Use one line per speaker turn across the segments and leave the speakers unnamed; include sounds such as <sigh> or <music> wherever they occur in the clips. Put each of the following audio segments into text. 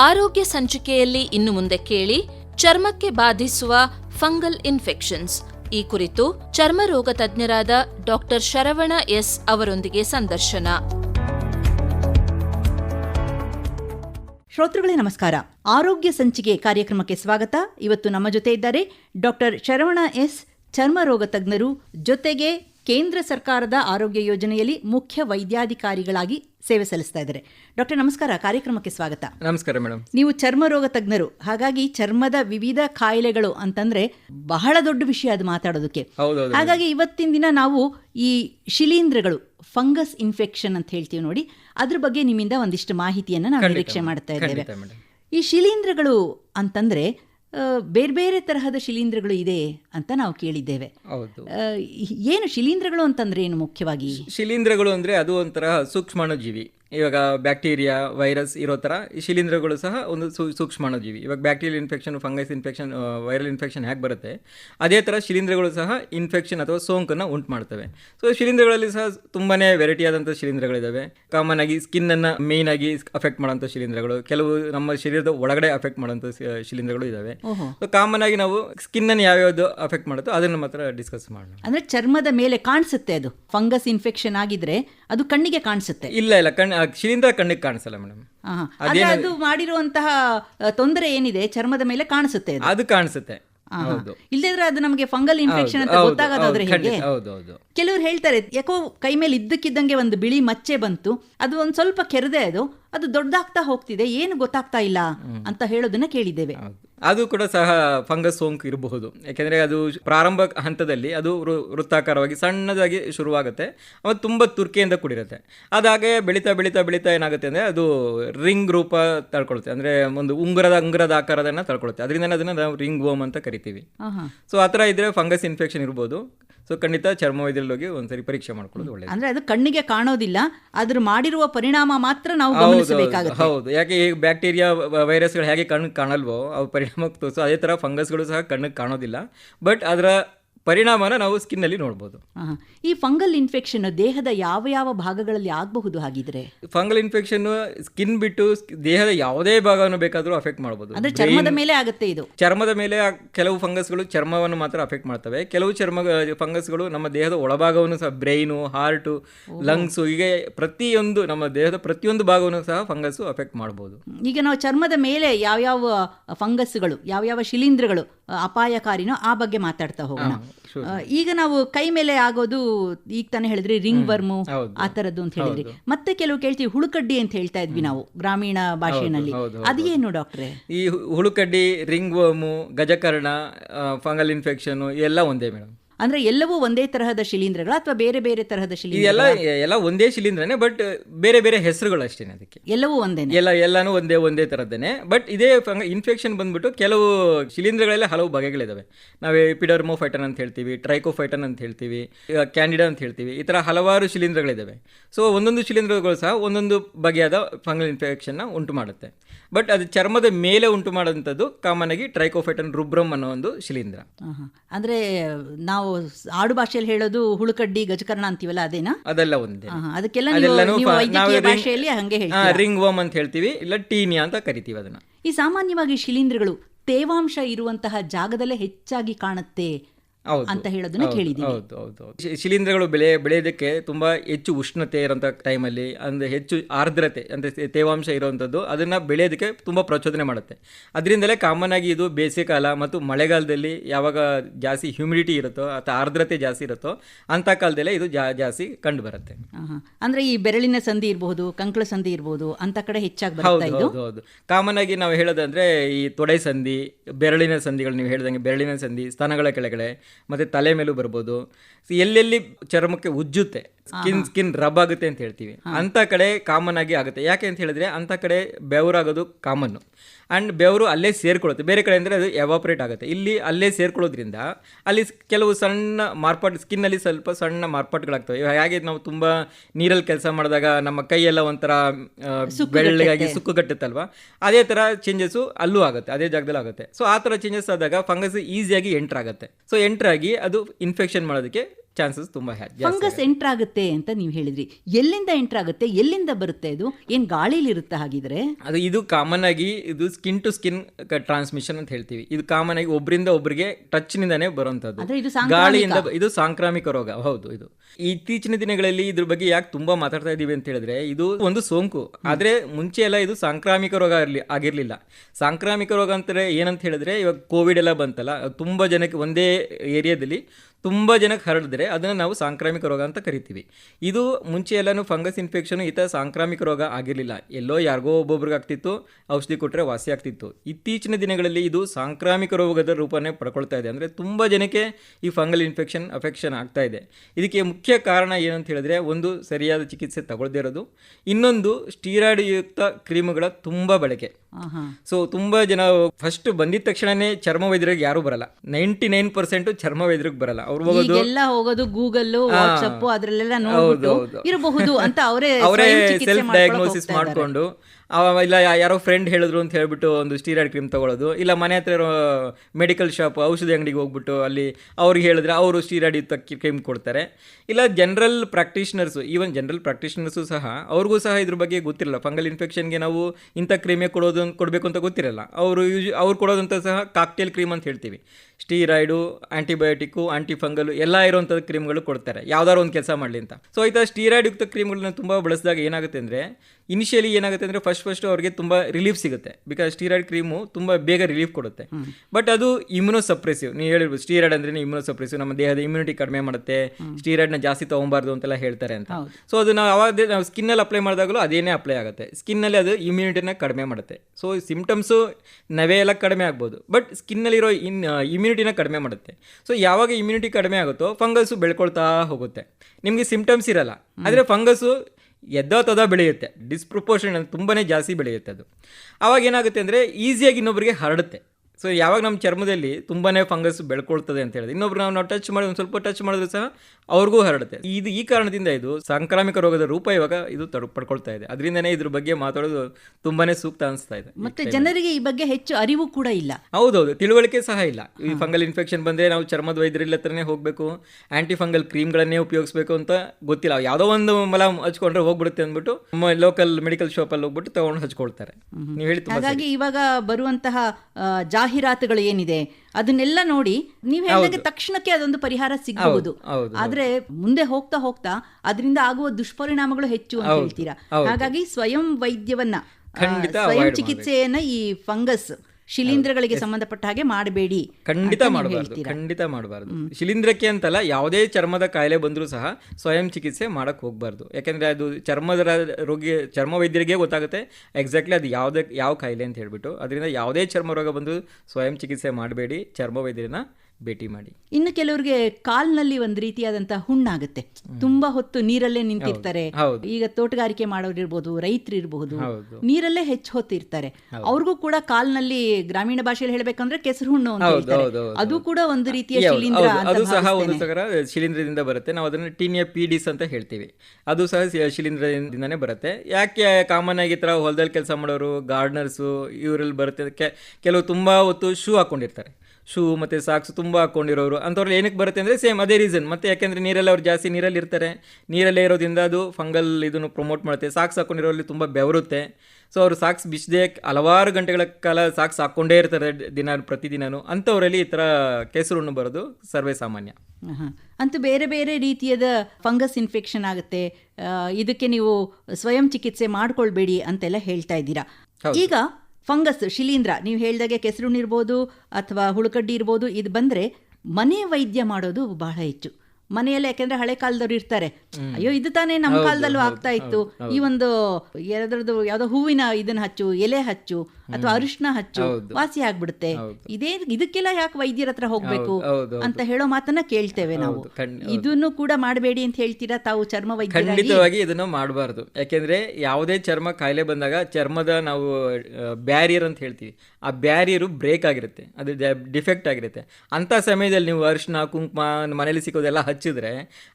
ಆರೋಗ್ಯ ಸಂಚಿಕೆಯಲ್ಲಿ ಇನ್ನು ಮುಂದೆ ಕೇಳಿ ಚರ್ಮಕ್ಕೆ ಬಾಧಿಸುವ ಫಂಗಲ್ ಇನ್ಫೆಕ್ಷನ್ಸ್. ಈ ಕುರಿತು ಚರ್ಮ ರೋಗ ತಜ್ಞರಾದ ಡಾಕ್ಟರ್ ಶರವಣ ಎಸ್ ಅವರೊಂದಿಗೆ ಸಂದರ್ಶನ.
ಶ್ರೋತೃಗಳೇ ನಮಸ್ಕಾರ. ಆರೋಗ್ಯ ಸಂಚಿಕೆ ಕಾರ್ಯಕ್ರಮಕ್ಕೆ ಸ್ವಾಗತ. ಇವತ್ತು ನಮ್ಮ ಜೊತೆ ಇದ್ದಾರೆ ಡಾಕ್ಟರ್ ಶರವಣ ಎಸ್, ಚರ್ಮ ರೋಗ ತಜ್ಞರು ಜೊತೆಗೆ ಕೇಂದ್ರ ಸರ್ಕಾರದ ಆರೋಗ್ಯ ಯೋಜನೆಯಲ್ಲಿ ಮುಖ್ಯ ವೈದ್ಯಾಧಿಕಾರಿಗಳಾಗಿ ಸೇವೆ ಸಲ್ಲಿಸ್ತಾ ಇದ್ದಾರೆ. ಡಾಕ್ಟರ್ ನಮಸ್ಕಾರ. ಕಾರ್ಯಕ್ರಮಕ್ಕೆ ಸ್ವಾಗತ.
ನಮಸ್ಕಾರ ಮೇಡಮ್.
ನೀವು ಚರ್ಮ ರೋಗ ತಜ್ಞರು. ಹಾಗಾಗಿ ಚರ್ಮದ ವಿವಿಧ ಕಾಯಿಲೆಗಳು ಅಂತಂದ್ರೆ ಬಹಳ ದೊಡ್ಡ ವಿಷಯ ಅದು ಮಾತಾಡೋದಕ್ಕೆ. ಹಾಗಾಗಿ ಇವತ್ತಿನ ದಿನ ನಾವು ಈ ಶಿಲೀಂಧ್ರಗಳು ಫಂಗಸ್ ಇನ್ಫೆಕ್ಷನ್ ಅಂತ ಹೇಳ್ತೀವಿ ನೋಡಿ ಅದ್ರ ಬಗ್ಗೆ ನಿಮ್ಮಿಂದ ಒಂದಿಷ್ಟು ಮಾಹಿತಿಯನ್ನ ನಾವು ನಿರೀಕ್ಷೆ ಮಾಡ್ತಾ ಇದ್ದೇವೆ. ಈ ಶಿಲೀಂಧ್ರಗಳು ಅಂತಂದ್ರೆ ಬೇರೆ ಬೇರೆ ತರಹದ ಶಿಲೀಂಧ್ರಗಳು ಇದೆ ಅಂತ ನಾವು ಕೇಳಿದ್ದೇವೆ.
ಹೌದು.
ಏನು ಶಿಲೀಂಧ್ರಗಳು ಅಂತಂದ್ರೆ ಏನು ಮುಖ್ಯವಾಗಿ?
ಶಿಲೀಂಧ್ರಗಳು ಅಂದ್ರೆ ಅದು ಒಂಥರ ಸೂಕ್ಷ್ಮಾಣುಜೀವಿ. ಇವಾಗ ಬ್ಯಾಕ್ಟೀರಿಯಾ ವೈರಸ್ ಇರೋ ಥರ ಈ ಶಿಲೀಂಧ್ರಗಳು ಸಹ ಒಂದು ಸೂ ಸೂಕ್ಷ್ಮಾಣುಜೀವಿ. ಇವಾಗ bacterial infection fungus infection viral infection ಹೇಗೆ ಬರುತ್ತೆ? ಅದೇ ಥರ ಶಿಲೀಂಧ್ರಗಳು ಸಹ ಇನ್ಫೆಕ್ಷನ್ ಅಥವಾ ಸೋಂಕನ್ನು ಉಂಟು ಮಾಡ್ತವೆ ಸೊ ಶಿಲೀಂಧ್ರಗಳಲ್ಲಿ ಸಹ ತುಂಬಾ ವೆರೈಟಿ ಆದಂಥ ಶಿಲೀಂಧ್ರಗಳಿದ್ದಾವೆ ಕಾಮನ್ ಆಗಿ ಸ್ಕಿನ್ನನ್ನು ಮೇಯ್ನ್ ಆಗಿ ಅಫೆಕ್ಟ್ ಮಾಡೋಂಥ ಶಿಲೀಂಧ್ರಗಳು ಕೆಲವು ನಮ್ಮ ಶರೀರದ ಒಳಗಡೆ ಅಫೆಕ್ಟ್ ಮಾಡೋಂಥ ಶಿಲೀಂಧ್ರಗಳು ಇದ್ದಾವೆ ಸೊ ಕಾಮನ್ ಆಗಿ ನಾವು ಸ್ಕಿನ್ನನ್ನು ಯಾವ್ಯಾವುದು ಅಫೆಕ್ಟ್ ಮಾಡುತ್ತೋ ಅದನ್ನು ಮಾತ್ರ ಡಿಸ್ಕಸ್ ಮಾಡೋಣ.
ಅಂದ್ರೆ ಚರ್ಮದ ಮೇಲೆ ಕಾಣಿಸುತ್ತೆ ಅದು. ಫಂಗಸ್ ಇನ್ಫೆಕ್ಷನ್ ಆಗಿದ್ರೆ ಅದು ಕಣ್ಣಿಗೆ ಕಾಣಿಸುತ್ತೆ.
ಇಲ್ಲ ಇಲ್ಲ. ಕಣ್ಣು ಶಿಲೀಂಧ್ರ ಕಣ್ಣಿಗೆ ಕಾಣಿಸಲ್ಲ ಮೇಡಮ್.
ಅದು ಮಾಡಿರುವಂತಹ ತೊಂದರೆ ಏನಿದೆ? ಚರ್ಮದ ಮೇಲೆ ಕಾಣಿಸುತ್ತೆ ಅದು?
ಕಾಣಿಸುತ್ತೆ. ಹೌದು.
ಇಲ್ಲದ್ರೆ ಅದು ನಮಗೆ ಫಂಗಲ್ ಇನ್ಫೆಕ್ಷನ್ ಅಂತ ಗೊತ್ತಾಗೋದಾದ್ರೆ ಹೇಗೆ? ಕೆಲವರು ಹೇಳ್ತಾರೆ ಯಾಕೋ ಕೈ ಮೇಲೆ ಇದ್ದಕ್ಕಿದ್ದಂಗೆ ಒಂದು ಬಿಳಿ ಮಚ್ಚೆ ಬಂತು. ಅದು ಒಂದು ಸ್ವಲ್ಪ ಕೆರೆದೆ ಅದು. ಅದು ದೊಡ್ಡದಾಗ್ತಾ ಹೋಗ್ತಿದೆ ಏನು ಗೊತ್ತಾಗ್ತಾ ಇಲ್ಲ ಅಂತ ಹೇಳೋದನ್ನ ಕೇಳಿದ್ದೇವೆ.
ಅದು ಕೂಡ ಸಹ ಫಂಗಸ್ ಸೋಂಕು ಇರಬಹುದು. ಯಾಕೆಂದರೆ ಅದು ಪ್ರಾರಂಭ ಹಂತದಲ್ಲಿ ಅದು ವೃತ್ತಾಕಾರವಾಗಿ ಸಣ್ಣದಾಗಿ ಶುರುವಾಗುತ್ತೆ. ಮತ್ತು ತುಂಬ ತುರ್ಕೆಯಿಂದ ಕೂಡಿರುತ್ತೆ. ಅದಾಗೆ ಬೆಳೀತಾ ಬೆಳೀತಾ ಬೆಳೀತಾ ಏನಾಗುತ್ತೆ ಅಂದರೆ ಅದು ರಿಂಗ್ ರೂಪ ತಳ್ಕೊಳುತ್ತೆ. ಅಂದರೆ ಒಂದು ಉಂಗುರದ ಉಂಗುರದ ಆಕಾರದನ್ನು ತಳ್ಕೊಳ್ಳುತ್ತೆ ಅದರಿಂದ ಅದನ್ನು ನಾವು ರಿಂಗ್ ವೋಮ್ ಅಂತ ಕರಿತೀವಿ. ಸೊ ಆ ಥರ ಇದ್ದರೆ ಫಂಗಸ್ ಇನ್ಫೆಕ್ಷನ್ ಇರ್ಬೋದು. ಸೊ ಖಂಡಿತ ಚರ್ಮ ವೈದ್ಯರಲ್ಲಿ ಹೋಗಿ ಒಂದ್ಸರಿ ಪರೀಕ್ಷೆ ಮಾಡ್ಕೊಳ್ಳೋದು ಒಳ್ಳೆಯದು
ಅಂದ್ರೆ ಅದು ಕಣ್ಣಿಗೆ ಕಾಣೋದಿಲ್ಲ ಅದ್ರ ಮಾಡಿರುವ ಪರಿಣಾಮ ಮಾತ್ರ ನಾವು
ಹೌದು,
ಗಮನಿಸಬೇಕಾಗುತ್ತೆ.
ಹೌದು. ಯಾಕೆ ಈ ಬ್ಯಾಕ್ಟೀರಿಯಾ ವೈರಸ್ಗಳು ಹೇಗೆ ಕಣ್ಣಿಗೆ ಕಾಣಲ್ವೋ ಅವು ಪರಿಣಾಮ ತೋರಿಸೋ ಅದೇ ಥರ ಫಂಗಸ್ಗಳು ಸಹ ಕಣ್ಣಿಗೆ ಕಾಣೋದಿಲ್ಲ. ಬಟ್ ಅದರ ಪರಿಣಾಮನ ನಾವು ಸ್ಕಿನ್ನಲ್ಲಿ ನೋಡ್ಬೋದು.
ಈ ಫಂಗಲ್ ಇನ್ಫೆಕ್ಷನ್ ದೇಹದ ಯಾವ ಯಾವ ಭಾಗಗಳಲ್ಲಿ ಆಗಬಹುದು ಹಾಗಿದ್ರೆ?
ಫಂಗಲ್ ಇನ್ಫೆಕ್ಷನ್ ಸ್ಕಿನ್ ಬಿಟ್ಟು ದೇಹದ ಯಾವುದೇ ಭಾಗವನ್ನು ಬೇಕಾದರೂ ಅಫೆಕ್ಟ್ ಮಾಡಬಹುದು
ಅಂದ್ರೆ ಚರ್ಮದ ಮೇಲೆ ಆಗುತ್ತೆ ಇದು?
ಚರ್ಮದ ಮೇಲೆ ಕೆಲವು ಫಂಗಸ್ಗಳು ಚರ್ಮವನ್ನು ಮಾತ್ರ ಅಫೆಕ್ಟ್ ಮಾಡ್ತವೆ. ಕೆಲವು ಚರ್ಮ ಫಂಗಸ್ಗಳು ನಮ್ಮ ದೇಹದ ಒಳಭಾಗವನ್ನು ಸಹ ಬ್ರೈನು ಹಾರ್ಟು ಲಂಗ್ಸು ಹೀಗೆ ಪ್ರತಿಯೊಂದು ನಮ್ಮ ದೇಹದ ಪ್ರತಿಯೊಂದು ಭಾಗವನ್ನು ಸಹ ಫಂಗಸ್ ಅಫೆಕ್ಟ್ ಮಾಡಬಹುದು
ಈಗ ನಾವು ಚರ್ಮದ ಮೇಲೆ ಯಾವ್ಯಾವ ಫಂಗಸ್ಗಳು ಯಾವ್ಯಾವ ಶಿಲೀಂಧ್ರಗಳು ಅ, ಅಪಾಯಕಾರಿನೋ ಆ ಬಗ್ಗೆ ಮಾತಾಡ್ತಾ ಹೋಗೋಣ. ಈಗ ನಾವು ಕೈ ಮೇಲೆ ಆಗೋದು ಈಗ ತಾನೇ ಹೇಳಿದ್ರಿ ರಿಂಗ್ ವರ್ಮು. ಆ ತರದ್ದು ಅಂತ ಹೇಳಿದ್ರಿ. ಮತ್ತೆ ಕೆಲವು ಕೇಳ್ತೀವಿ ಹುಳುಕಡ್ಡಿ ಅಂತ ಹೇಳ್ತಾ ಇದ್ವಿ ನಾವು ಗ್ರಾಮೀಣ ಭಾಷೆಯಲ್ಲಿ.
ಹೌದು,
ಅದೇನು ಡಾಕ್ಟ್ರೆ?
ಈ ಹುಳುಕಡ್ಡಿ ರಿಂಗ್ ವರ್ಮು ಗಜಕರ್ಣ ಫಂಗಲ್ ಇನ್ಫೆಕ್ಷನ್ ಎಲ್ಲ ಒಂದೇ ಮೇಡಮ್.
ಅಂದ್ರೆ ಎಲ್ಲವೂ ಒಂದೇ ತರಹದ ಶಿಲೀಂಧ್ರಗಳ ಅಥವಾ ಬೇರೆ ಬೇರೆ ತರಹದ ಶಿಲೀಂಧ್ರ
ಎಲ್ಲ ಒಂದೇ ಶಿಲೀಂಧ್ರನೇ ಬಟ್ ಬೇರೆ ಬೇರೆ ಹೆಸರುಗಳು ಅಷ್ಟೇನೆ ಅದಕ್ಕೆ.
ಎಲ್ಲವೂ ಒಂದೇ
ಎಲ್ಲ ಎಲ್ಲಾನು ಒಂದೇ ಒಂದೇ ತರದ್ದೇನೆ ಬಟ್ ಇದೇ ಫಂಗ ಇನ್ಫೆಕ್ಷನ್ ಬಂದ್ಬಿಟ್ಟು ಕೆಲವು ಶಿಲೀಂಧ್ರಗಳಲ್ಲಿ ಹಲವು ಬಗೆಗಳಿದಾವೆ. ನಾವು ಎಪಿಡರ್ಮೋಫೈಟನ್ ಅಂತ ಹೇಳ್ತೀವಿ ಟ್ರೈಕೋಫೈಟನ್ ಅಂತ ಹೇಳ್ತೀವಿ ಕ್ಯಾಂಡಿಡಾ ಅಂತ ಹೇಳ್ತೀವಿ ಈ ಥರ ಹಲವಾರು ಶಿಲೀಂಧ್ರಗಳಿದ್ದಾವೆ ಸೊ ಒಂದೊಂದು ಶಿಲೀಂಧ್ರಗಳು ಸಹ ಒಂದೊಂದು ಬಗೆಯಾದ ಫಂಗಲ್ ಇನ್ಫೆಕ್ಷನ್ನ ಉಂಟು ಮಾಡುತ್ತೆ. ಬಟ್ ಅದು ಚರ್ಮದ ಮೇಲೆ ಉಂಟು ಮಾಡೋಂಥದ್ದು ಕಾಮನ್ ಆಗಿ ಟ್ರೈಕೋಫೈಟನ್ ರುಬ್ರಮ್ ಅನ್ನೋ ಒಂದು ಶಿಲೀಂಧ್ರ.
ಅಂದ್ರೆ ನಾವು ಆಡು ಭಾಷೆಯಲ್ಲಿ ಹೇಳೋದು ಹುಳುಕಡ್ಡಿ ಗಜಕರ್ಣ ಅಂತೀವಲ್ಲ ಅದೇನಾ?
ಅದೆಲ್ಲ ಒಂದೇ.
ಅದಕ್ಕೆಲ್ಲ ನೀವು- ನೀವು ವೈದ್ಯಕೀಯ ಭಾಷೆಯಲ್ಲಿ ಹಂಗೆ
ಹಾ,
ಹೇಳ್ತೀರಾ?
ರಿಂಗ್ ವರ್ಮ್ ಅಂತ ಹೇಳ್ತೀವಿ ಇಲ್ಲ ಟೀನಿಯಾ ಅಂತ ಕರಿತೀವಿ ಅದನ್ನ.
ಈ ಸಾಮಾನ್ಯವಾಗಿ ಶಿಲೀಂಧ್ರಗಳು ತೇವಾಂಶ ಇರುವಂತಹ ಜಾಗದಲ್ಲೇ ಹೆಚ್ಚಾಗಿ ಕಾಣುತ್ತೆ. ಅಂತ ಹೇಳೋದನ್ನ ಕೇಳಿದ್ದೀನಿ
ಹೌದು ಹೌದು ಹೌದು. ಶಿಲೀಂಧ್ರಗಳು ಬೆಳೆ ಬೆಳೆಯೋದಕ್ಕೆ ತುಂಬಾ ಹೆಚ್ಚು ಉಷ್ಣತೆ ಇರೋಂಥ ಟೈಮಲ್ಲಿ ಅಂದರೆ ಹೆಚ್ಚು ಆರ್ದ್ರತೆ ಅಂದರೆ ತೇವಾಂಶ ಇರುವಂಥದ್ದು ಅದನ್ನು ಬೆಳೆಯೋದಕ್ಕೆ ತುಂಬ ಪ್ರಚೋದನೆ ಮಾಡುತ್ತೆ. ಅದರಿಂದಲೇ ಕಾಮನ್ ಆಗಿ ಇದು ಬೇಸಿಗೆ ಕಾಲ ಮತ್ತು ಮಳೆಗಾಲದಲ್ಲಿ ಯಾವಾಗ ಜಾಸ್ತಿ ಹ್ಯೂಮಿಡಿಟಿ ಇರುತ್ತೋ ಅಥವಾ ಆರ್ದ್ರತೆ ಜಾಸ್ತಿ ಇರುತ್ತೋ ಅಂಥ ಕಾಲದಲ್ಲೇ ಇದು ಜಾ ಜಾಸ್ತಿ ಕಂಡು ಬರುತ್ತೆ.
ಅಂದ್ರೆ ಈ ಬೆರಳಿನ ಸಂಧಿ ಇರಬಹುದು ಕಂಕಳ ಸಂಧಿ ಇರಬಹುದು ಅಂತ ಕಡೆ ಹೆಚ್ಚಾಗಿ
ಹೌದು
ಇದು?
ಹೌದು ಹೌದು. ಕಾಮನ್ ಆಗಿ ನಾವು ಹೇಳೋದಂದ್ರೆ ಈ ತೊಡೆ ಸಂಧಿ ಬೆರಳಿನ ಸಂಧಿಗಳು ನೀವು ಹೇಳ್ದಂಗೆ ಬೆರಳಿನ ಸಂಧಿ ಸ್ಥಾನಗಳ ಕೆಳಗಡೆ ಮತ್ತೆ ತಲೆ ಮೇಲೂ ಬರ್ಬೋದು. ಎಲ್ಲೆಲ್ಲಿ ಚರ್ಮಕ್ಕೆ ಉಜ್ಜುತ್ತೆ ಸ್ಕಿನ್ ಸ್ಕಿನ್ ರಬ್ ಆಗುತ್ತೆ ಅಂತ ಹೇಳ್ತೀವಿ. ಅಂತ ಕಡೆ ಕಾಮನ್ ಆಗಿ ಆಗುತ್ತೆ. ಯಾಕೆ ಅಂತ ಹೇಳಿದ್ರೆ ಅಂತ ಕಡೆ ಬೆವರಾಗೋದು ಕಾಮನ್ನು ಆ್ಯಂಡ್ ಬೆವರು ಅಲ್ಲೇ ಸೇರ್ಕೊಳ್ಳುತ್ತೆ. ಬೇರೆ ಕಡೆ ಅಂದರೆ ಅದು ಎವಾಪ್ರೇಟ್ ಆಗುತ್ತೆ. ಇಲ್ಲಿ ಅಲ್ಲೇ ಸೇರ್ಕೊಳ್ಳೋದ್ರಿಂದ ಅಲ್ಲಿ ಕೆಲವು ಸಣ್ಣ ಮಾರ್ಪಾಟ್ ಸ್ಕಿನ್ನಲ್ಲಿ ಸ್ವಲ್ಪ ಸಣ್ಣ ಮಾರ್ಪಾಟ್ಗಳಾಗ್ತವೆ. ಇವಾಗ ಹೇಗೆ ನಾವು ತುಂಬ ನೀರಲ್ಲಿ ಕೆಲಸ ಮಾಡಿದಾಗ ನಮ್ಮ ಕೈಯೆಲ್ಲ ಒಂಥರ ಬೆಳ್ಳಗಾಗಿ ಸುಕ್ಕುಗಟ್ಟುತ್ತಲ್ವ? ಅದೇ ಥರ ಚೇಂಜಸ್ಸು ಅಲ್ಲೂ ಆಗುತ್ತೆ. ಅದೇ ಜಾಗದಲ್ಲಿ ಆಗುತ್ತೆ. ಸೊ ಆ ಥರ ಚೇಂಜಸ್ ಆದಾಗ ಫಂಗಸ್ ಈಸಿಯಾಗಿ ಎಂಟ್ರ್ ಆಗುತ್ತೆ. ಸೊ ಎಂಟ್ರ್ ಆಗಿ ಅದು ಇನ್ಫೆಕ್ಷನ್ ಮಾಡೋದಕ್ಕೆ ಚಾನ್ಸಸ್ ತುಂಬ
ಫಂಗಸ್ ಎಂಟರ್ ಆಗುತ್ತೆ ಅಂತ ನೀವು ಹೇಳಿದ್ರಿ. ಎಲ್ಲಿಂದ ಎಂಟರ್ ಆಗುತ್ತೆ ಎಲ್ಲಿಂದ ಬರುತ್ತೆ ಇದು? ಏನ್ ಗಾಳಿಲಿ ಇರುತ್ತೆ ಹಾಗಿದ್ರೆ?
ಅದು ಇದು ಕಾಮನ್ ಆಗಿ ಇದು ಸ್ಕಿನ್ ಟು ಸ್ಕಿನ್ ಟ್ರಾನ್ಸ್ಮಿಷನ್ ಅಂತ ಹೇಳ್ತೀವಿ. ಇದು ಕಾಮನ್ ಆಗಿ ಒಬ್ಬರಿಂದ ಒಬ್ಬರಿಗೆ ಟಚ್ ನಿಂದಾನೇ ಬರುವಂತದ್ದು ಗಾಳಿಯಿಂದ ಇದು ಸಾಂಕ್ರಾಮಿಕ ರೋಗ. ಹೌದು ಇದು. ಇತ್ತೀಚಿನ ದಿನಗಳಲ್ಲಿ ಇದ್ರ ಬಗ್ಗೆ ಯಾಕೆ ತುಂಬಾ ಮಾತಾಡ್ತಾ ಇದೀವಿ ಅಂತ ಹೇಳಿದ್ರೆ ಇದು ಒಂದು ಸೋಂಕು. ಆದ್ರೆ ಮುಂಚೆ ಎಲ್ಲ ಇದು ಸಾಂಕ್ರಾಮಿಕ ರೋಗ ಇರಲಿ ಆಗಿರ್ಲಿಲ್ಲ. ಸಾಂಕ್ರಾಮಿಕ ರೋಗ ಅಂತಾರೆ ಏನಂತ ಹೇಳಿದ್ರೆ ಇವಾಗ ಕೋವಿಡ್ ಎಲ್ಲ ಬಂತಲ್ಲ ತುಂಬಾ ಜನಕ್ಕೆ ಒಂದೇ ಏರಿಯಾದಲ್ಲಿ ತುಂಬಾ ಜನಕ್ಕೆ ಹರಡಿದ್ರೆ ಅದನ್ನು ನಾವು ಸಾಂಕ್ರಾಮಿಕ ರೋಗ ಅಂತ ಕರಿತೀವಿ. ಇದು ಮುಂಚೆ ಎಲ್ಲನೂ ಫಂಗಸ್ ಇನ್ಫೆಕ್ಷನ್ ಈ ಥರ ಸಾಂಕ್ರಾಮಿಕ ರೋಗ ಆಗಿರಲಿಲ್ಲ. ಎಲ್ಲೋ ಯಾರಿಗೋ ಒಬ್ಬೊಬ್ರಿಗೆ ಆಗ್ತಿತ್ತು ಔಷಧಿ ಕೊಟ್ಟರೆ ವಾಸಿ ಆಗ್ತಿತ್ತು. ಇತ್ತೀಚಿನ ದಿನಗಳಲ್ಲಿ ಇದು ಸಾಂಕ್ರಾಮಿಕ ರೋಗದ ರೂಪನೇ ಪಡ್ಕೊಳ್ತಾ ಇದೆ. ಅಂದರೆ ತುಂಬ ಜನಕ್ಕೆ ಈ ಫಂಗಲ್ ಇನ್ಫೆಕ್ಷನ್ ಅಫೆಕ್ಷನ್ ಆಗ್ತಾ ಇದೆ. ಇದಕ್ಕೆ ಮುಖ್ಯ ಕಾರಣ ಏನಂತ ಹೇಳಿದ್ರೆ ಒಂದು ಸರಿಯಾದ ಚಿಕಿತ್ಸೆ ತಗೊಳ್ದೇ ಇರೋದು. ಇನ್ನೊಂದು ಸ್ಟೀರಾಯ್ಡ್ ಯುಕ್ತ ಕ್ರೀಮ್ಗಳ ತುಂಬ ಬಳಕೆ. ಸೊ ತುಂಬ ಜನ ಫಸ್ಟ್ ಬಂದಿದ ತಕ್ಷಣನೇ ಚರ್ಮ ವೈದ್ಯರಿಗೆ ಯಾರು ಬರಲ್ಲ. ನೈಂಟಿ ನೈನ್ ಪರ್ಸೆಂಟ್ ಚರ್ಮ ವೈದ್ಯರಿಗೆ ಬರಲ್ಲ. ಅವ್ರು ಹೋಗೋದು
ಹೋಗೋದು ಗೂಗಲ್ ವಾಟ್ಸಪ್ ಅದ್ರಲ್ಲೆಲ್ಲ ನೋಡ್ಬಿಟ್ಟು ಇರಬಹುದು ಅಂತ ಅವರೇ <laughs>
ಅವರೇ ಸೆಲ್ಫ್ ಡಯಾಗ್ನೋಸಿಸ್ ಮಾಡ್ಕೊಂಡು ಇಲ್ಲ ಯಾರೋ ಫ್ರೆಂಡ್ ಹೇಳಿದ್ರು ಅಂತ ಹೇಳ್ಬಿಟ್ಟು ಒಂದು ಸ್ಟೀರಾಯ್ಡ್ ಕ್ರೀಮ್ ತಗೊಳ್ಳೋದು ಇಲ್ಲ ಮನೆ ಹತ್ರ ಇರೋ ಮೆಡಿಕಲ್ ಶಾಪ್ ಔಷಧಿ ಅಂಗಡಿಗೆ ಹೋಗ್ಬಿಟ್ಟು ಅಲ್ಲಿ ಅವ್ರಿಗೆ ಹೇಳಿದ್ರೆ ಅವರು ಸ್ಟೀರಾಯ್ಡ್ ಯುಕ್ತ ಕ್ರೀಮ್ ಕೊಡ್ತಾರೆ. ಇಲ್ಲ general practitioners even general practitioners ಸಹ ಅವ್ರಿಗೂ ಸಹ ಇದ್ರ ಬಗ್ಗೆ ಗೊತ್ತಿರಲ್ಲ. ಫಂಗಲ್ ಇನ್ಫೆಕ್ಷನ್ಗೆ ನಾವು ಇಂಥ ಕ್ರೀಮೇ ಕೊಡೋದು ಕೊಡಬೇಕು ಅಂತ ಗೊತ್ತಿರಲ್ಲ. ಅವರು ಯೂಸ್ ಅವ್ರು ಕೊಡೋದಂತ ಸಹ ಕಾಕ್ಟೇಲ್ ಕ್ರೀಮ್ ಅಂತ ಹೇಳ್ತೀವಿ. ಸ್ಟೀರಾಯ್ಡು, ಆಂಟಿಬಯೋಟಿಕ್ಕು ಆಂಟಿಫಂಗಲ್ ಎಲ್ಲ ಇರುವಂಥದ್ದು ಕ್ರೀಮ್ಗಳು ಕೊಡ್ತಾರೆ. ಯಾವ್ದಾದ್ರು ಒಂದು ಕೆಲಸ ಮಾಡಲಿ ಅಂತ. ಸೊ ಈ ಥರ ಸ್ಟೀರಾಯ್ಡ್ ಯುಕ್ತ ಕ್ರೀಮ್ಗಳನ್ನ ತುಂಬ ಬಳಸಿದಾಗ ಏನಾಗುತ್ತೆ ಅಂದರೆ ಇನಿಷಿಯಲಿ ಏನಾಗುತ್ತೆ ಅಂದರೆ ಫಸ್ಟ್ ಫಸ್ಟ್ ಅವ್ರಿಗೆ ತುಂಬ ರಿಲೀಫ್ ಸಿಗುತ್ತೆ. ಬಿಕಾಸ್ ಸ್ಟೀರಾಯ್ಡ್ ಕ್ರೀಮು ತುಂಬ ಬೇಗ ರಿಲೀಫ್ ಕೊಡುತ್ತೆ. ಬಟ್ ಅದು ಇಮ್ಯುನೋ ಸಪ್ರೆಸಿವ್ ನೀವು ಹೇಳಿರ್ಬೋದು ಸ್ಟೀರಾಯ್ಡ್ ಅಂದ್ರೆ ಇಮ್ಯುನೋ ಸಪ್ರೆಸಿವ್ ನಮ್ಮ ದೇಹದ ಇಮ್ಯುನಿಟಿ ಕಡಿಮೆ ಮಾಡುತ್ತೆ. ಸ್ಟೀರಾಯ್ಡ್ನ ಜಾಸ್ತಿ ತೊಗೊಬಾರ್ದು ಅಂತೆಲ್ಲ ಹೇಳ್ತಾರೆ ಅಂತ. ಸೊ ಅದು ನಾವು ಅವಾಗ ನಾವು ಸ್ಕಿನ್ನಲ್ಲಿ ಅಪ್ಲೈ ಮಾಡಿದಾಗಲೂ ಅದೇನೇ ಅಪ್ಲೈ ಆಗುತ್ತೆ. ಸ್ಕಿನ್ನಲ್ಲಿ ಅದು ಇಮ್ಯುನಿಟಿನ ಕಡಿಮೆ ಮಾಡುತ್ತೆ. ಸೊ ಸಿಮ್ಟಮ್ಸು ನವೆ ಎಲ್ಲ ಕಡಿಮೆ ಆಗ್ಬೋದು. ಬಟ್ ಸ್ಕಿನ್ನಲ್ಲಿರೋ ಇನ್ ಇಮ್ಯುನಿಟಿನ ಕಡಿಮೆ ಮಾಡುತ್ತೆ. ಸೊ ಯಾವಾಗ ಇಮ್ಯುನಿಟಿ ಕಡಿಮೆ ಆಗುತ್ತೋ ಫಂಗಸ್ಸು ಬೆಳ್ಕೊಳ್ತಾ ಹೋಗುತ್ತೆ. ನಿಮಗೆ ಸಿಮ್ಟಮ್ಸ್ ಇರಲ್ಲ. ಆದರೆ ಫಂಗಸ್ಸು ಎದ್ದೋ ತದೋ ಬೆಳೆಯುತ್ತೆ ಡಿಸ್ಪ್ರಪೋರ್ಷನ್ ತುಂಬಾ ಜಾಸ್ತಿ ಬೆಳೆಯುತ್ತೆ ಅದು. ಆವಾಗ ಏನಾಗುತ್ತೆ ಅಂದರೆ ಈಸಿಯಾಗಿ ಇನ್ನೊಬ್ಬರಿಗೆ ಹರಡುತ್ತೆ. ಸೊ ಯಾವಾಗ ನಮ್ಮ ಚರ್ಮದಲ್ಲಿ ತುಂಬಾ ಫಂಗಸ್ ಬೆಳ್ಕೊಳ್ತದೆ ಅಂತ ಹೇಳಿದ್ರೆ ಇನ್ನೊಬ್ರು ನಾವು ಟಚ್ ಮಾಡಿ ಒಂದು ಸ್ವಲ್ಪ ಟಚ್ ಮಾಡಿದ್ರು ಸಹ ಅವ್ರಿಗೂ ಹರಡುತ್ತೆ. ಇದು ಈ ಕಾರಣದಿಂದ ಇದು ಸಾಂಕ್ರಾಮಿಕ ರೋಗದ ರೂಪ ಇವಾಗ ಇದು ತಡ ಪಡ್ಕೊಳ್ತಾ ಇದೆ. ಅದರಿಂದನೇ ಇದ್ರ ಬಗ್ಗೆ ಮಾತಾಡೋದು ತುಂಬಾನೇ ಸೂಕ್ತ ಅನಿಸ್ತಾ ಇದೆ.
ಮತ್ತೆ ಜನರಿಗೆ ಈ ಬಗ್ಗೆ ಹೆಚ್ಚು ಅರಿವು ಕೂಡ ಇಲ್ಲ.
ಹೌದೌದು ತಿಳುವಳಿಕೆ ಸಹ ಇಲ್ಲ. ಈ ಫಂಗಲ್ ಇನ್ಫೆಕ್ಷನ್ ಬಂದ್ರೆ ನಾವು ಚರ್ಮದ ವೈದ್ಯರ ಹತ್ರನೇ ಹೋಗಬೇಕು ಆಂಟಿ ಫಂಗಲ್ ಕ್ರೀಮ್ಗಳನ್ನೇ ಉಪಯೋಗಿಸ್ಬೇಕು ಅಂತ ಗೊತ್ತಿಲ್ಲ. ಯಾವುದೋ ಒಂದು ಮಲ ಹಚ್ಕೊಂಡ್ರೆ ಹೋಗ್ಬಿಡುತ್ತೆ ಅಂದ್ಬಿಟ್ಟು ನಮ್ಮ ಲೋಕಲ್ ಮೆಡಿಕಲ್ ಶಾಪಲ್ಲಿ ಹೋಗ್ಬಿಟ್ಟು ತಗೊಂಡು ಹಚ್ಕೊಳ್ತಾರೆ. ನೀವು ಹೇಳಿ
ಹಾಗಾಗಿ ಇವಾಗ ಬರುವಂತಹ ಜಾಹೀರಾತುಗಳು ಏನಿದೆ ಅದನ್ನೆಲ್ಲ ನೋಡಿ ನೀವು ಹೇಳಿದಂಗೆ ತಕ್ಷಣಕ್ಕೆ ಅದೊಂದು ಪರಿಹಾರ ಸಿಗಬಹುದು.
ಹೌದು,
ಆದ್ರೆ ಮುಂದೆ ಹೋಗ್ತಾ ಹೋಗ್ತಾ ಅದರಿಂದ ಆಗುವ ದುಷ್ಪರಿಣಾಮಗಳು ಹೆಚ್ಚು ಅಂತ ಹೇಳ್ತೀರಾ? ಹಾಗಾಗಿ ಸ್ವಯಂ ವೈದ್ಯವನ್ನ ಸ್ವಯಂ ಚಿಕಿತ್ಸೆಯನ್ನ ಈ ಫಂಗಸ್ ಶಿಲೀಂಧ್ರಗಳಿಗೆ ಸಂಬಂಧಪಟ್ಟ ಹಾಗೆ ಮಾಡಬೇಡಿ
ಖಂಡಿತ ಮಾಡಬಾರ್ದು ಖಂಡಿತ ಮಾಡಬಾರ್ದು. ಶಿಲೀಂಧ್ರಕ್ಕೆ ಅಂತಲ್ಲ ಯಾವುದೇ ಚರ್ಮದ ಕಾಯಿಲೆ ಬಂದರೂ ಸಹ ಸ್ವಯಂ ಚಿಕಿತ್ಸೆ ಮಾಡಕ್ಕೆ ಹೋಗಬಾರ್ದು. ಯಾಕೆಂದರೆ ಅದು ಚರ್ಮದ ರೋಗಿ ಚರ್ಮ ವೈದ್ಯರಿಗೆ ಗೊತ್ತಾಗುತ್ತೆ ಎಕ್ಸಾಕ್ಟ್ಲಿ ಅದು ಯಾವುದೇ ಯಾವ ಕಾಯಿಲೆ ಅಂತ ಹೇಳಿಬಿಟ್ಟು. ಅದರಿಂದ ಯಾವುದೇ ಚರ್ಮ ರೋಗ ಬಂದರೂ ಸ್ವಯಂ ಚಿಕಿತ್ಸೆ ಮಾಡಬೇಡಿ ಚರ್ಮ ವೈದ್ಯರನ್ನ ಭೇಟಿ ಮಾಡಿ.
ಇನ್ನು ಕೆಲವರಿಗೆ ಕಾಲ್ನಲ್ಲಿ ಒಂದು ರೀತಿಯಾದಂತಹ ಹುಣ್ಣಾಗುತ್ತೆ. ತುಂಬಾ ಹೊತ್ತು ನೀರಲ್ಲೇ ನಿಂತಿರ್ತಾರೆ. ಈಗ ತೋಟಗಾರಿಕೆ ಮಾಡೋರು ಇರ್ಬೋದು ರೈತರು ಇರಬಹುದು
ಹೌದು.
ನೀರಲ್ಲೇ ಹೆಚ್ಚು ಹೊತ್ತು ಇರ್ತಾರೆ ಅವ್ರಿಗೂ ಕೂಡ ಕಾಲ್ನಲ್ಲಿ ಗ್ರಾಮೀಣ ಭಾಷೆಯಲ್ಲಿ ಹೇಳ್ಬೇಕಂದ್ರೆ ಕೆಸರು ಹುಣ್ಣು. ಅದು ಕೂಡ ಒಂದು ರೀತಿಯ ಶಿಲೀಂಧ್ರ
ಅದು ಸಹ ಒಂದು. ಶಿಲೀಂಧ್ರದಿಂದ ಬರುತ್ತೆ. ನಾವು ಅದನ್ನ ಟೀನಿಯ ಪಿಡಿಸ್ ಅಂತ ಹೇಳ್ತೀವಿ. ಅದು ಸಹ ಶಿಲೀಂಧ್ರದಿಂದನೇ ಬರುತ್ತೆ. ಯಾಕೆ ಕಾಮನ್ ಆಗಿ ತರ ಹೊಲದಲ್ಲಿ ಕೆಲಸ ಮಾಡೋರು ಗಾರ್ಡನರ್ಸು ಇವರಲ್ಲಿ ಬರುತ್ತೆ. ಕೆಲವು ತುಂಬಾ ಹೊತ್ತು ಶೂ ಹಾಕೊಂಡಿರ್ತಾರೆ. ಶೂ ಮತ್ತೆ ಸಾಕ್ಸ್ ತುಂಬ ಹಾಕೊಂಡಿರೋರು. ಅಂಥವ್ರಲ್ಲಿ ಏನಕ್ಕೆ ಬರುತ್ತೆ ಅಂದರೆ ಸೇಮ್ ಅದೇ ರೀಸನ್ ಮತ್ತೆ ಯಾಕೆಂದರೆ ನೀರಲ್ಲಿ ಅವ್ರು ಜಾಸ್ತಿ ನೀರಲ್ಲಿ ಇರ್ತಾರೆ. ನೀರಲ್ಲೇ ಇರೋದ್ರಿಂದ ಅದು ಫಂಗಲ್ ಇದನ್ನು ಪ್ರಮೋಟ್ ಮಾಡುತ್ತೆ. ಸಾಕ್ಸ್ ಹಾಕೊಂಡಿರೋರಲ್ಲಿ ತುಂಬ ಬೆವರುತ್ತೆ. ಸೊ ಅವರು ಸಾಕ್ಸ್ ಬಿಚ್ಚದೆ ಹಲವಾರು ಗಂಟೆಗಳ ಕಾಲ ಸಾಕ್ಸ್ ಹಾಕ್ಕೊಂಡೇ ಇರ್ತಾರೆ ದಿನ ಪ್ರತಿದಿನವೂ ಅಂಥವರಲ್ಲಿ ಈ ಥರ ಕೆಸರುಣ್ಣು ಬರೋದು ಸರ್ವೇ ಸಾಮಾನ್ಯ.
ಅಂತೂ ಬೇರೆ ಬೇರೆ ರೀತಿಯದ ಫಂಗಸ್ ಇನ್ಫೆಕ್ಷನ್ ಆಗುತ್ತೆ. ಇದಕ್ಕೆ ನೀವು ಸ್ವಯಂ ಚಿಕಿತ್ಸೆ ಮಾಡ್ಕೊಳ್ಬೇಡಿ ಅಂತೆಲ್ಲ ಹೇಳ್ತಾ ಇದ್ದೀರಾ. ಈಗ ಫಂಗಸ್, ಶಿಲೀಂಧ್ರ, ನೀವು ಹೇಳಿದಾಗೆ ಕೆಸರುಣ್ಣಿರ್ಬೋದು ಅಥವಾ ಹುಳುಕಡ್ಡಿ ಇರ್ಬೋದು, ಇದು ಬಂದರೆ ಮನೆ ವೈದ್ಯ ಮಾಡೋದು ಬಹಳ ಹೆಚ್ಚು. ಮನೆಯಲ್ಲಿ ಯಾಕೆಂದ್ರೆ ಹಳೆ ಕಾಲದವ್ರು ಇರ್ತಾರೆ. ಅಯ್ಯೋ ಇದು ತಾನೇ ನಮ್ಮ ಕಾಲದಲ್ಲೂ ಆಗ್ತಾ ಇತ್ತು. ಈ ಒಂದು ಯಾವ್ದ್ರದ್ದು ಯಾವ್ದೋ ಹೂವಿನ ಇದನ್ನ ಹಚ್ಚು ಎಲೆ ಹಚ್ಚು ಅಥವಾ ಅರಿಶಿನ ಹಚ್ಚು ವಾಸಿ ಆಗ್ಬಿಡುತ್ತೆ. ಇದೇ ಇದಕ್ಕೆಲ್ಲ ಯಾಕೆ ವೈದ್ಯರ ಹತ್ರ ಹೋಗ್ಬೇಕು ಅಂತ ಹೇಳೋ ಮಾತನ್ನ ಕೇಳ್ತೇವೆ ನಾವು. ಇದನ್ನು ಕೂಡ ಮಾಡಬೇಡಿ ಅಂತ ಹೇಳ್ತೀರಾ ತಾವು ಚರ್ಮ ವೈದ್ಯರಾಗಿ?
ಖಂಡಿತವಾಗಿ ಇದನ್ನು ಮಾಡಬಾರ್ದು. ಯಾಕೆಂದ್ರೆ ಯಾವುದೇ ಚರ್ಮ ಕಾಯಿಲೆ ಬಂದಾಗ ಚರ್ಮದ ನಾವು ಬ್ಯಾರಿಯರ್ ಅಂತ ಹೇಳ್ತೀವಿ. ಆ ಬ್ಯಾರಿಯರು ಬ್ರೇಕ್ ಆಗಿರುತ್ತೆ. ಅದು ಡಿಫೆಕ್ಟ್ ಆಗಿರುತ್ತೆ. ಅಂತ ಸಮಯದಲ್ಲಿ ನೀವು ಅರಿಶಿನ ಕುಂಕುಮ ಮನೇಲಿ ಸಿಕ್ಕೋದೆಲ್ಲ ಹಚ್ಚಿದ್ರೆ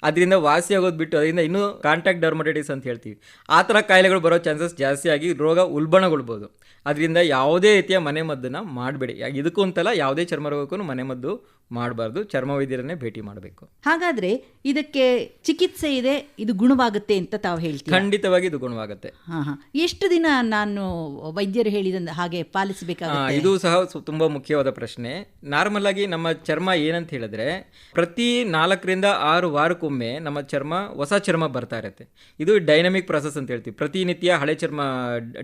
ಅದರಿಂದ ವಾಸಿ ಆಗೋದು ಬಿಟ್ಟು ಅದರಿಂದ ಇನ್ನೂ ಕಾಂಟ್ಯಾಕ್ಟ್ ಡರ್ಮಟೈಟಿಸ್ ಅಂತ ಹೇಳ್ತೀವಿ. ಆ ಥರ ಕಾಯಿಲೆಗಳು ಬರೋ ಚಾನ್ಸಸ್ ಜಾಸ್ತಿ ಆಗಿ ರೋಗ ಉಲ್ಬಣಗೊಳ್ಬೋದು. ಅದರಿಂದ ಯಾವುದೇ ರೀತಿಯ ಮನೆಮದ್ದನ್ನು ಮಾಡಬೇಡಿ. ಇದಕ್ಕೂ ಅಂತಲ್ಲ ಯಾವುದೇ ಚರ್ಮ ರೋಗಕ್ಕೂ ಮನೆಮದ್ದು ಮಾಡಬಾರ್ದು. ಚರ್ಮ ವೈದ್ಯರನ್ನೇ ಭೇಟಿ ಮಾಡಬೇಕು.
ಹಾಗಾದ್ರೆ ಇದಕ್ಕೆ ಚಿಕಿತ್ಸೆ ಇದೆ ಇದು ಗುಣವಾಗುತ್ತೆ ಅಂತ ತಾವು ಹೇಳ್ತೀವಿ
ಖಂಡಿತವಾಗಿ ಇದು ಗುಣವಾಗುತ್ತೆ.
ಹಾ ಹಾ. ಎಷ್ಟು ದಿನ ನಾನು ವೈದ್ಯರು ಹೇಳಿದ ಹಾಗೆ
ಪಾಲಿಸಬೇಕು
ಪಾಲಿಸಬೇಕಾಗುತ್ತೆ
ಇದು ಸಹ ತುಂಬಾ ಮುಖ್ಯವಾದ ಪ್ರಶ್ನೆ. ನಾರ್ಮಲ್ ಆಗಿ ನಮ್ಮ ಚರ್ಮ ಏನಂತ ಹೇಳಿದ್ರೆ ಪ್ರತಿ ನಾಲ್ಕರಿಂದ ಆರು ವಾರಕ್ಕೊಮ್ಮೆ ನಮ್ಮ ಚರ್ಮ ಹೊಸ ಚರ್ಮ ಬರ್ತಾ ಇರುತ್ತೆ. ಇದು ಡೈನಮಿಕ್ ಪ್ರೊಸೆಸ್ ಅಂತ ಹೇಳ್ತೀವಿ. ಪ್ರತಿನಿತ್ಯ ಹಳೆ ಚರ್ಮ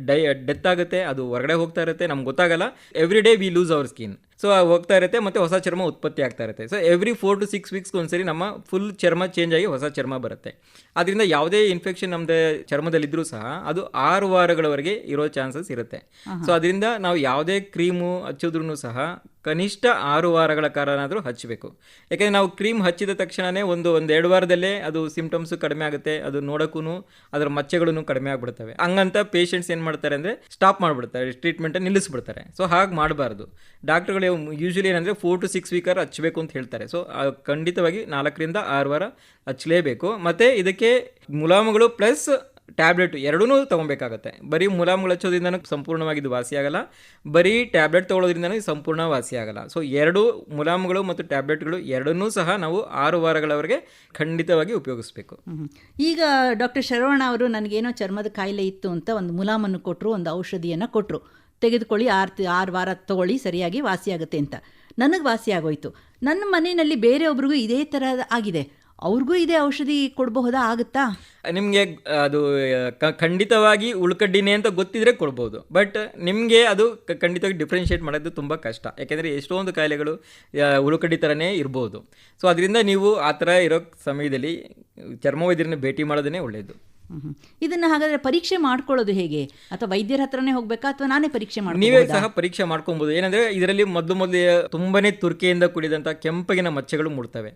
ಡೈ ಡೆತ್ ಆಗುತ್ತೆ ಅದು ಹೊರಗಡೆ ಹೋಗ್ತಾ ಇರುತ್ತೆ ನಮ್ಗೆ ಗೊತ್ತಾಗಲ್ಲ. Every day we lose our skin so ಹೋಗ್ತಾ ಇರುತ್ತೆ ಮತ್ತೆ ಹೊಸ ಚರ್ಮ ಉತ್ಪತ್ತಿ ಆಗ್ತಾ ಇರುತ್ತೆ. So every four to six ವೀಕ್ಸ್ಗೆ ಒಂದ್ಸರಿ ನಮ್ಮ ಫುಲ್ ಚರ್ಮ ಚೇಂಜ್ ಆಗಿ ಹೊಸ ಚರ್ಮ ಬರುತ್ತೆ. ಅದರಿಂದ ಯಾವುದೇ ಇನ್ಫೆಕ್ಷನ್ ನಮ್ದು ಚರ್ಮದಲ್ಲಿದ್ದರೂ ಸಹ ಅದು ಆರು ವಾರಗಳವರೆಗೆ ಇರೋ ಚಾನ್ಸಸ್ ಇರುತ್ತೆ. ಸೊ ಅದರಿಂದ ನಾವು ಯಾವುದೇ ಕ್ರೀಮು ಹಚ್ಚಿದ್ರೂ ಸಹ ಕನಿಷ್ಠ ಆರು ವಾರಗಳ ಕಾಲನಾದರೂ ಹಚ್ಚಬೇಕು ಯಾಕೆಂದರೆ ನಾವು ಕ್ರೀಮ್ ಹಚ್ಚಿದ ತಕ್ಷಣವೇ ಒಂದು ಒಂದು ಎರಡು ವಾರದಲ್ಲೇ ಅದು ಸಿಂಪ್ಟಮ್ಸು ಕಡಿಮೆ ಆಗುತ್ತೆ ಅದು ನೋಡೋಕ್ಕೂ ಅದರ ಮಚ್ಚೆಗಳೂ ಕಡಿಮೆ ಆಗಿಬಿಡ್ತವೆ. ಹಂಗಂತ ಪೇಷಂಟ್ಸ್ ಏನು ಮಾಡ್ತಾರೆ ಅಂದರೆ ಸ್ಟಾಪ್ ಮಾಡಿಬಿಡ್ತಾರೆ ಟ್ರೀಟ್ಮೆಂಟನ್ನು ನಿಲ್ಲಿಸ್ಬಿಡ್ತಾರೆ. ಸೊ ಹಾಗೆ ಮಾಡಬಾರ್ದು. ಡಾಕ್ಟ್ರುಗಳು ಯೂಶ್ವಲಿ ಏನಂದರೆ ಫೋರ್ ಟು ಸಿಕ್ಸ್ ವೀಕರ್ ಹಚ್ಚಬೇಕು ಅಂತ ಹೇಳ್ತಾರೆ. ಸೊ ಖಂಡಿತವಾಗಿ ನಾಲ್ಕರಿಂದ ಆರು ವಾರ ಹಚ್ಚಲೇಬೇಕು ಮತ್ತು ಇದಕ್ಕೆ ಮುಲಾಮುಗಳು ಪ್ಲಸ್ ಟ್ಯಾಬ್ಲೆಟ್ ಎರಡೂ ತೊಗೊಬೇಕಾಗತ್ತೆ. ಬರೀ ಮುಲಾಮುಗಳು ಹಚ್ಚೋದ್ರಿಂದ ಸಂಪೂರ್ಣವಾಗಿ ಇದು ವಾಸಿಯಾಗಲ್ಲ ಬರೀ ಟ್ಯಾಬ್ಲೆಟ್ ತೊಗೊಳೋದ್ರಿಂದ ಸಂಪೂರ್ಣ ಸಂಪೂರ್ಣ ವಾಸಿಯಾಗಲ್ಲ ಸೊ ಎರಡು ಮುಲಾಮುಗಳು ಮತ್ತು ಟ್ಯಾಬ್ಲೆಟ್ಗಳು ಎರಡನ್ನೂ ಸಹ ನಾವು ಆರು ವಾರಗಳವರೆಗೆ ಖಂಡಿತವಾಗಿ ಉಪಯೋಗಿಸ್ಬೇಕು.
ಈಗ ಡಾಕ್ಟರ್ ಶರವಣ ಅವರು ನನಗೇನೋ ಚರ್ಮದ ಕಾಯಿಲೆ ಇತ್ತು ಅಂತ ಒಂದು ಮುಲಾಮನ್ನು ಕೊಟ್ಟರು ಒಂದು ಔಷಧಿಯನ್ನು ಕೊಟ್ಟರು ತೆಗೆದುಕೊಳ್ಳಿ, ಆರು ಆರು ವಾರ ತಗೊಳ್ಳಿ, ಸರಿಯಾಗಿ ವಾಸಿಯಾಗುತ್ತೆ ಅಂತ. ನನಗೆ ವಾಸಿ ಆಗೋಯ್ತು ನನ್ನ ಮನೆಯಲ್ಲಿ ಬೇರೆಯೊಬ್ರಿಗೂ ಇದೇ ಥರ ಆಗಿದೆ. ಅವ್ರಿಗೂ ಇದೇ ಔಷಧಿ ಕೊಡಬಹುದಾ, ಆಗುತ್ತಾ?
ನಿಮಗೆ ಅದು ಖಂಡಿತವಾಗಿ ಉಳ್ಕಡ್ಡಿನೇ ಅಂತ ಗೊತ್ತಿದ್ರೆ ಕೊಡ್ಬೋದು. ಬಟ್ ನಿಮಗೆ ಅದು ಖಂಡಿತವಾಗಿ ಡಿಫ್ರೆನ್ಷಿಯೇಟ್ ಮಾಡೋದು ತುಂಬ ಕಷ್ಟ. ಯಾಕೆಂದರೆ ಎಷ್ಟೊಂದು ಕಾಯಿಲೆಗಳು ಉಳ್ಕಡ್ಡಿ ಥರನೇ ಇರ್ಬೋದು. ಸೊ ಅದರಿಂದ ನೀವು ಆ ಥರ ಇರೋ ಸಮಯದಲ್ಲಿ ಚರ್ಮವೈದ್ಯರನ್ನ ಭೇಟಿ ಮಾಡೋದನ್ನೇ ಒಳ್ಳೆಯದು.
ಇದನ್ನ ಹಾಗಾದ್ರೆ ಪರೀಕ್ಷೆ ಮಾಡ್ಕೊಳ್ಳೋದು ಹೇಗೆ? ಅಥವಾ ವೈದ್ಯರ ಹತ್ರನೇ ಹೋಗಬೇಕಾ ಅಥವಾ ನಾನೇ ಪರೀಕ್ಷೆ
ಮಾಡಿ
ನೀವೇ
ಸಹ ಪರೀಕ್ಷೆ ಮಾಡ್ಕೊಬೋದು ಏನಂದ್ರೆ ಇದರಲ್ಲಿ ಮೊದಲು ಮೊದಲು ತುಂಬಾನೇ ತುರ್ಕೆಯಿಂದ ಕೂಡಿದಂಥ ಕೆಂಪಗಿನ ಮಚ್ಚೆಗಳು ಮೂಡ್ತವೆ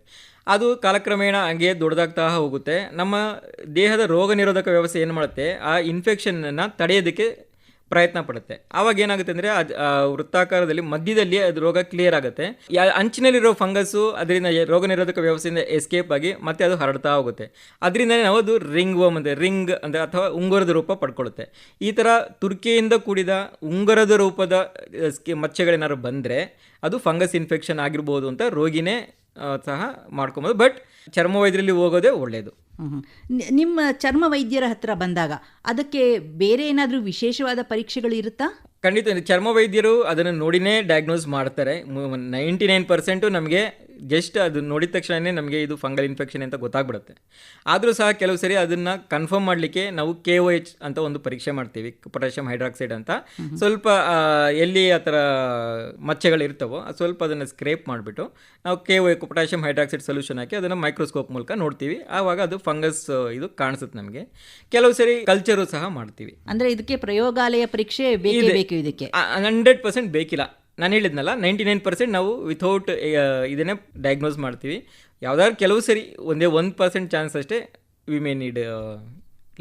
ಅದು ಕಾಲಕ್ರಮೇಣ ಹಂಗೆ ದೊಡ್ಡದಾಗ್ತಾ ಹೋಗುತ್ತೆ. ನಮ್ಮ ದೇಹದ ರೋಗ ನಿರೋಧಕ ವ್ಯವಸ್ಥೆ ಏನು ಮಾಡುತ್ತೆ? ಆ ಇನ್ಫೆಕ್ಷನನ್ನು ತಡೆಯೋದಕ್ಕೆ ಪ್ರಯತ್ನ ಪಡುತ್ತೆ. ಆವಾಗ ಏನಾಗುತ್ತೆ ಅಂದರೆ, ಅದು ವೃತ್ತಾಕಾರದಲ್ಲಿ ಮಧ್ಯದಲ್ಲಿ ಅದು ರೋಗ ಕ್ಲಿಯರ್ ಆಗುತ್ತೆ. ಅಂಚಿನಲ್ಲಿರೋ ಫಂಗಸ್ಸು ಅದರಿಂದ ರೋಗ ನಿರೋಧಕ ವ್ಯವಸ್ಥೆಯಿಂದ ಎಸ್ಕೇಪ್ ಆಗಿ ಮತ್ತೆ ಅದು ಹರಡ್ತಾ ಹೋಗುತ್ತೆ. ಅದರಿಂದಲೇ ನಾವು ಅದು ರಿಂಗ್ ವರ್ಮ್ ಅಂದರೆ ರಿಂಗ್ ಅಂದರೆ ಅಥವಾ ಉಂಗುರದ ರೂಪ ಪಡ್ಕೊಳ್ಳುತ್ತೆ. ಈ ಥರ ತುರ್ಕಿಯಿಂದ ಕೂಡಿದ ಉಂಗುರದ ರೂಪದ ಮಚ್ಚೆಗಳೇನಾದ್ರು ಬಂದರೆ ಅದು ಫಂಗಸ್ ಇನ್ಫೆಕ್ಷನ್ ಆಗಿರ್ಬೋದು ಅಂತ ರೋಗಿನೇ ಸಹ ಮಾಡ್ಕೊಬೋದು. ಬಟ್ ಚರ್ಮ ವೈದ್ಯರಲ್ಲಿ ಹೋಗೋದೇ ಒಳ್ಳೆಯದು.
ನಿಮ್ಮ ಚರ್ಮ ವೈದ್ಯರ ಹತ್ರ ಬಂದಾಗ ಅದಕ್ಕೆ ಬೇರೆ ಏನಾದರೂ ವಿಶೇಷವಾದ ಪರೀಕ್ಷೆಗಳು ಇರುತ್ತಾ?
ಖಂಡಿತ. ಚರ್ಮ ವೈದ್ಯರು ಅದನ್ನು ನೋಡಿನೇ ಡಯಾಗ್ನೋಸ್ ಮಾಡ್ತಾರೆ. ನೈಂಟಿ ನೈನ್ ಪರ್ಸೆಂಟು ನಮಗೆ ಜಸ್ಟ್ ಅದು ನೋಡಿದ ತಕ್ಷಣವೇ ನಮಗೆ ಇದು ಫಂಗಲ್ ಇನ್ಫೆಕ್ಷನ್ ಅಂತ ಗೊತ್ತಾಗ್ಬಿಡುತ್ತೆ. ಆದರೂ ಸಹ ಕೆಲವು ಸರಿ ಅದನ್ನು ಕನ್ಫರ್ಮ್ ಮಾಡಲಿಕ್ಕೆ ನಾವು ಕೆ ಒ ಎಚ್ ಅಂತ ಒಂದು ಪರೀಕ್ಷೆ ಮಾಡ್ತೀವಿ ಪೊಟ್ಯಾಷಿಯಂ ಹೈಡ್ರಾಕ್ಸೈಡ್ ಅಂತ. ಸ್ವಲ್ಪ ಎಲ್ಲಿ ಆ ಥರ ಮಚ್ಚೆಗಳಿರ್ತವೋ ಅದು ಸ್ವಲ್ಪ ಅದನ್ನು ಸ್ಕ್ರೇಪ್ ಮಾಡಿಬಿಟ್ಟು ನಾವು K O potassium hydroxide solution ಹಾಕಿ ಅದನ್ನು ಮೈಕ್ರೋಸ್ಕೋಪ್ ಮೂಲಕ ನೋಡ್ತೀವಿ. ಆವಾಗ ಅದು ಫಂಗಸ್ ಇದು ಕಾಣಿಸುತ್ತೆ ನಮಗೆ. ಕೆಲವು ಸರಿ ಕಲ್ಚರು ಸಹ ಮಾಡ್ತೀವಿ.
ಅಂದರೆ ಇದಕ್ಕೆ ಪ್ರಯೋಗಾಲಯ ಪರೀಕ್ಷೆ ಬೇಕೇ ಬೇಕು ಇದಕ್ಕೆ?
ಹಂಡ್ರೆಡ್ ಪರ್ಸೆಂಟ್ ಬೇಕಿಲ್ಲ. ನಾನು ಹೇಳಿದ್ನಲ್ಲ ನೈಂಟಿ ನೈನ್ ಪರ್ಸೆಂಟ್ ನಾವು ವಿಥೌಟ್ ಇದನ್ನೇ ಡಯಾಗ್ನೋಸ್ ಮಾಡ್ತೀವಿ. ಯಾವ್ದಾದ್ರು ಕೆಲವು ಸರಿ ಒಂದೇ ಒಂದು ಪರ್ಸೆಂಟ್ ಚಾನ್ಸ್ ಅಷ್ಟೇ we may need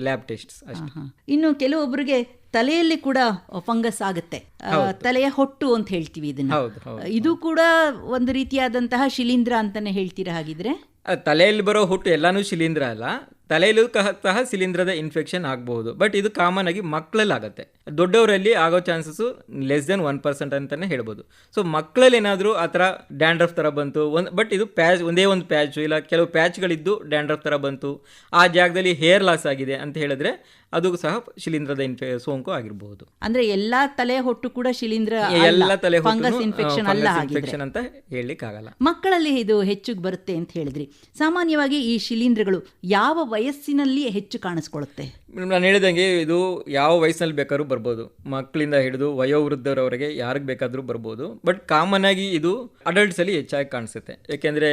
lab tests ಅಷ್ಟೇ.
ಇನ್ನು ಕೆಲವೊಬ್ಬರಿಗೆ ತಲೆಯಲ್ಲಿ ಕೂಡ ಫಂಗಸ್ ಆಗುತ್ತೆ. ತಲೆಯ ಹೊಟ್ಟು ಅಂತ ಹೇಳ್ತೀವಿ ಇದನ್ನ. ಇದು ಕೂಡ ಒಂದು ರೀತಿಯಾದಂತಹ ಶಿಲೀಂಧ್ರ ಅಂತಾನೆ ಹೇಳ್ತೀರಾ ಹಾಗಿದ್ರೆ?
ತಲೆಯಲ್ಲಿ ಬರೋ ಹುಟ್ಟು ಎಲ್ಲಾನು ಶಿಲೀಂಧ್ರ ಅಲ್ಲ. ತಲೆಯಲ್ಲೂ ಕಹ ಸಹ ಶಿಲೀಂಧ್ರದ ಇನ್ಫೆಕ್ಷನ್ ಆಗಬಹುದು. ಬಟ್ ಇದು ಕಾಮನ್ ಆಗಿ ಮಕ್ಕಳಲ್ಲಿ ಆಗುತ್ತೆ ದೊಡ್ಡವರಲ್ಲಿ ಆಗೋ chances less then one percent ಅಂತಲೇ ಹೇಳ್ಬೋದು. ಸೊ ಮಕ್ಕಳಲ್ಲಿ ಏನಾದರೂ ಆ ಥರ ಡ್ಯಾಂಡ್ರಫ್ ಥರ ಬಂತು ಒಂದು ಬಟ್ ಇದು ಪ್ಯಾಚ್ ಒಂದೇ ಒಂದು ಪ್ಯಾಚು ಇಲ್ಲ ಕೆಲವು ಪ್ಯಾಚ್ಗಳಿದ್ದು ಡ್ಯಾಂಡ್ರಫ್ ಥರ ಬಂತು ಆ ಜಾಗದಲ್ಲಿ ಹೇರ್ ಲಾಸ್ ಆಗಿದೆ ಅಂತ ಹೇಳಿದ್ರೆ ಅದು ಸಹ ಶಿಲೀಂಧ್ರದ ಇನ್ಫೆ ಸೋಂಕು ಆಗಿರಬಹುದು.
ಅಂದ್ರೆ ಎಲ್ಲಾ ತಲೆ ಹೊಟ್ಟು ಕೂಡ ಶಿಲೀಂಧ್ರ
ಎಲ್ಲ ತಲೆ
ಫಂಗಸ್ ಇನ್ಫೆಕ್ಷನ್ ಅಲ್ಲ
ಇನ್ಫೆಕ್ಷನ್ ಅಂತ ಹೇಳಲಿಕ್ಕಾಗಲ್ಲ.
ಮಕ್ಕಳಲ್ಲಿ ಇದು ಹೆಚ್ಚು ಬರುತ್ತೆ ಅಂತ ಹೇಳಿದ್ರಿ. ಸಾಮಾನ್ಯವಾಗಿ ಈ ಶಿಲೀಂಧ್ರಗಳು ಯಾವ ವಯಸ್ಸಿನಲ್ಲಿ ಹೆಚ್ಚು ಕಾಣಿಸ್ಕೊಳ್ಳುತ್ತೆ?
ನಾನು ಹೇಳಿದಂಗೆ ಇದು ಯಾವ ವಯಸ್ಸಿನಲ್ಲಿ ಬೇಕಾದ್ರೂ ಬರ್ಬೋದು. ಮಕ್ಕಳಿಂದ ಹಿಡಿದು ವಯೋವೃದ್ಧರವರೆಗೆ ಯಾರಿಗೆ ಬೇಕಾದರೂ ಬರ್ಬೋದು. ಬಟ್ ಕಾಮನ್ ಆಗಿ ಇದು ಅಡಲ್ಟ್ಸಲ್ಲಿ ಹೆಚ್ಚಾಗಿ ಕಾಣಿಸುತ್ತೆ. ಯಾಕೆಂದರೆ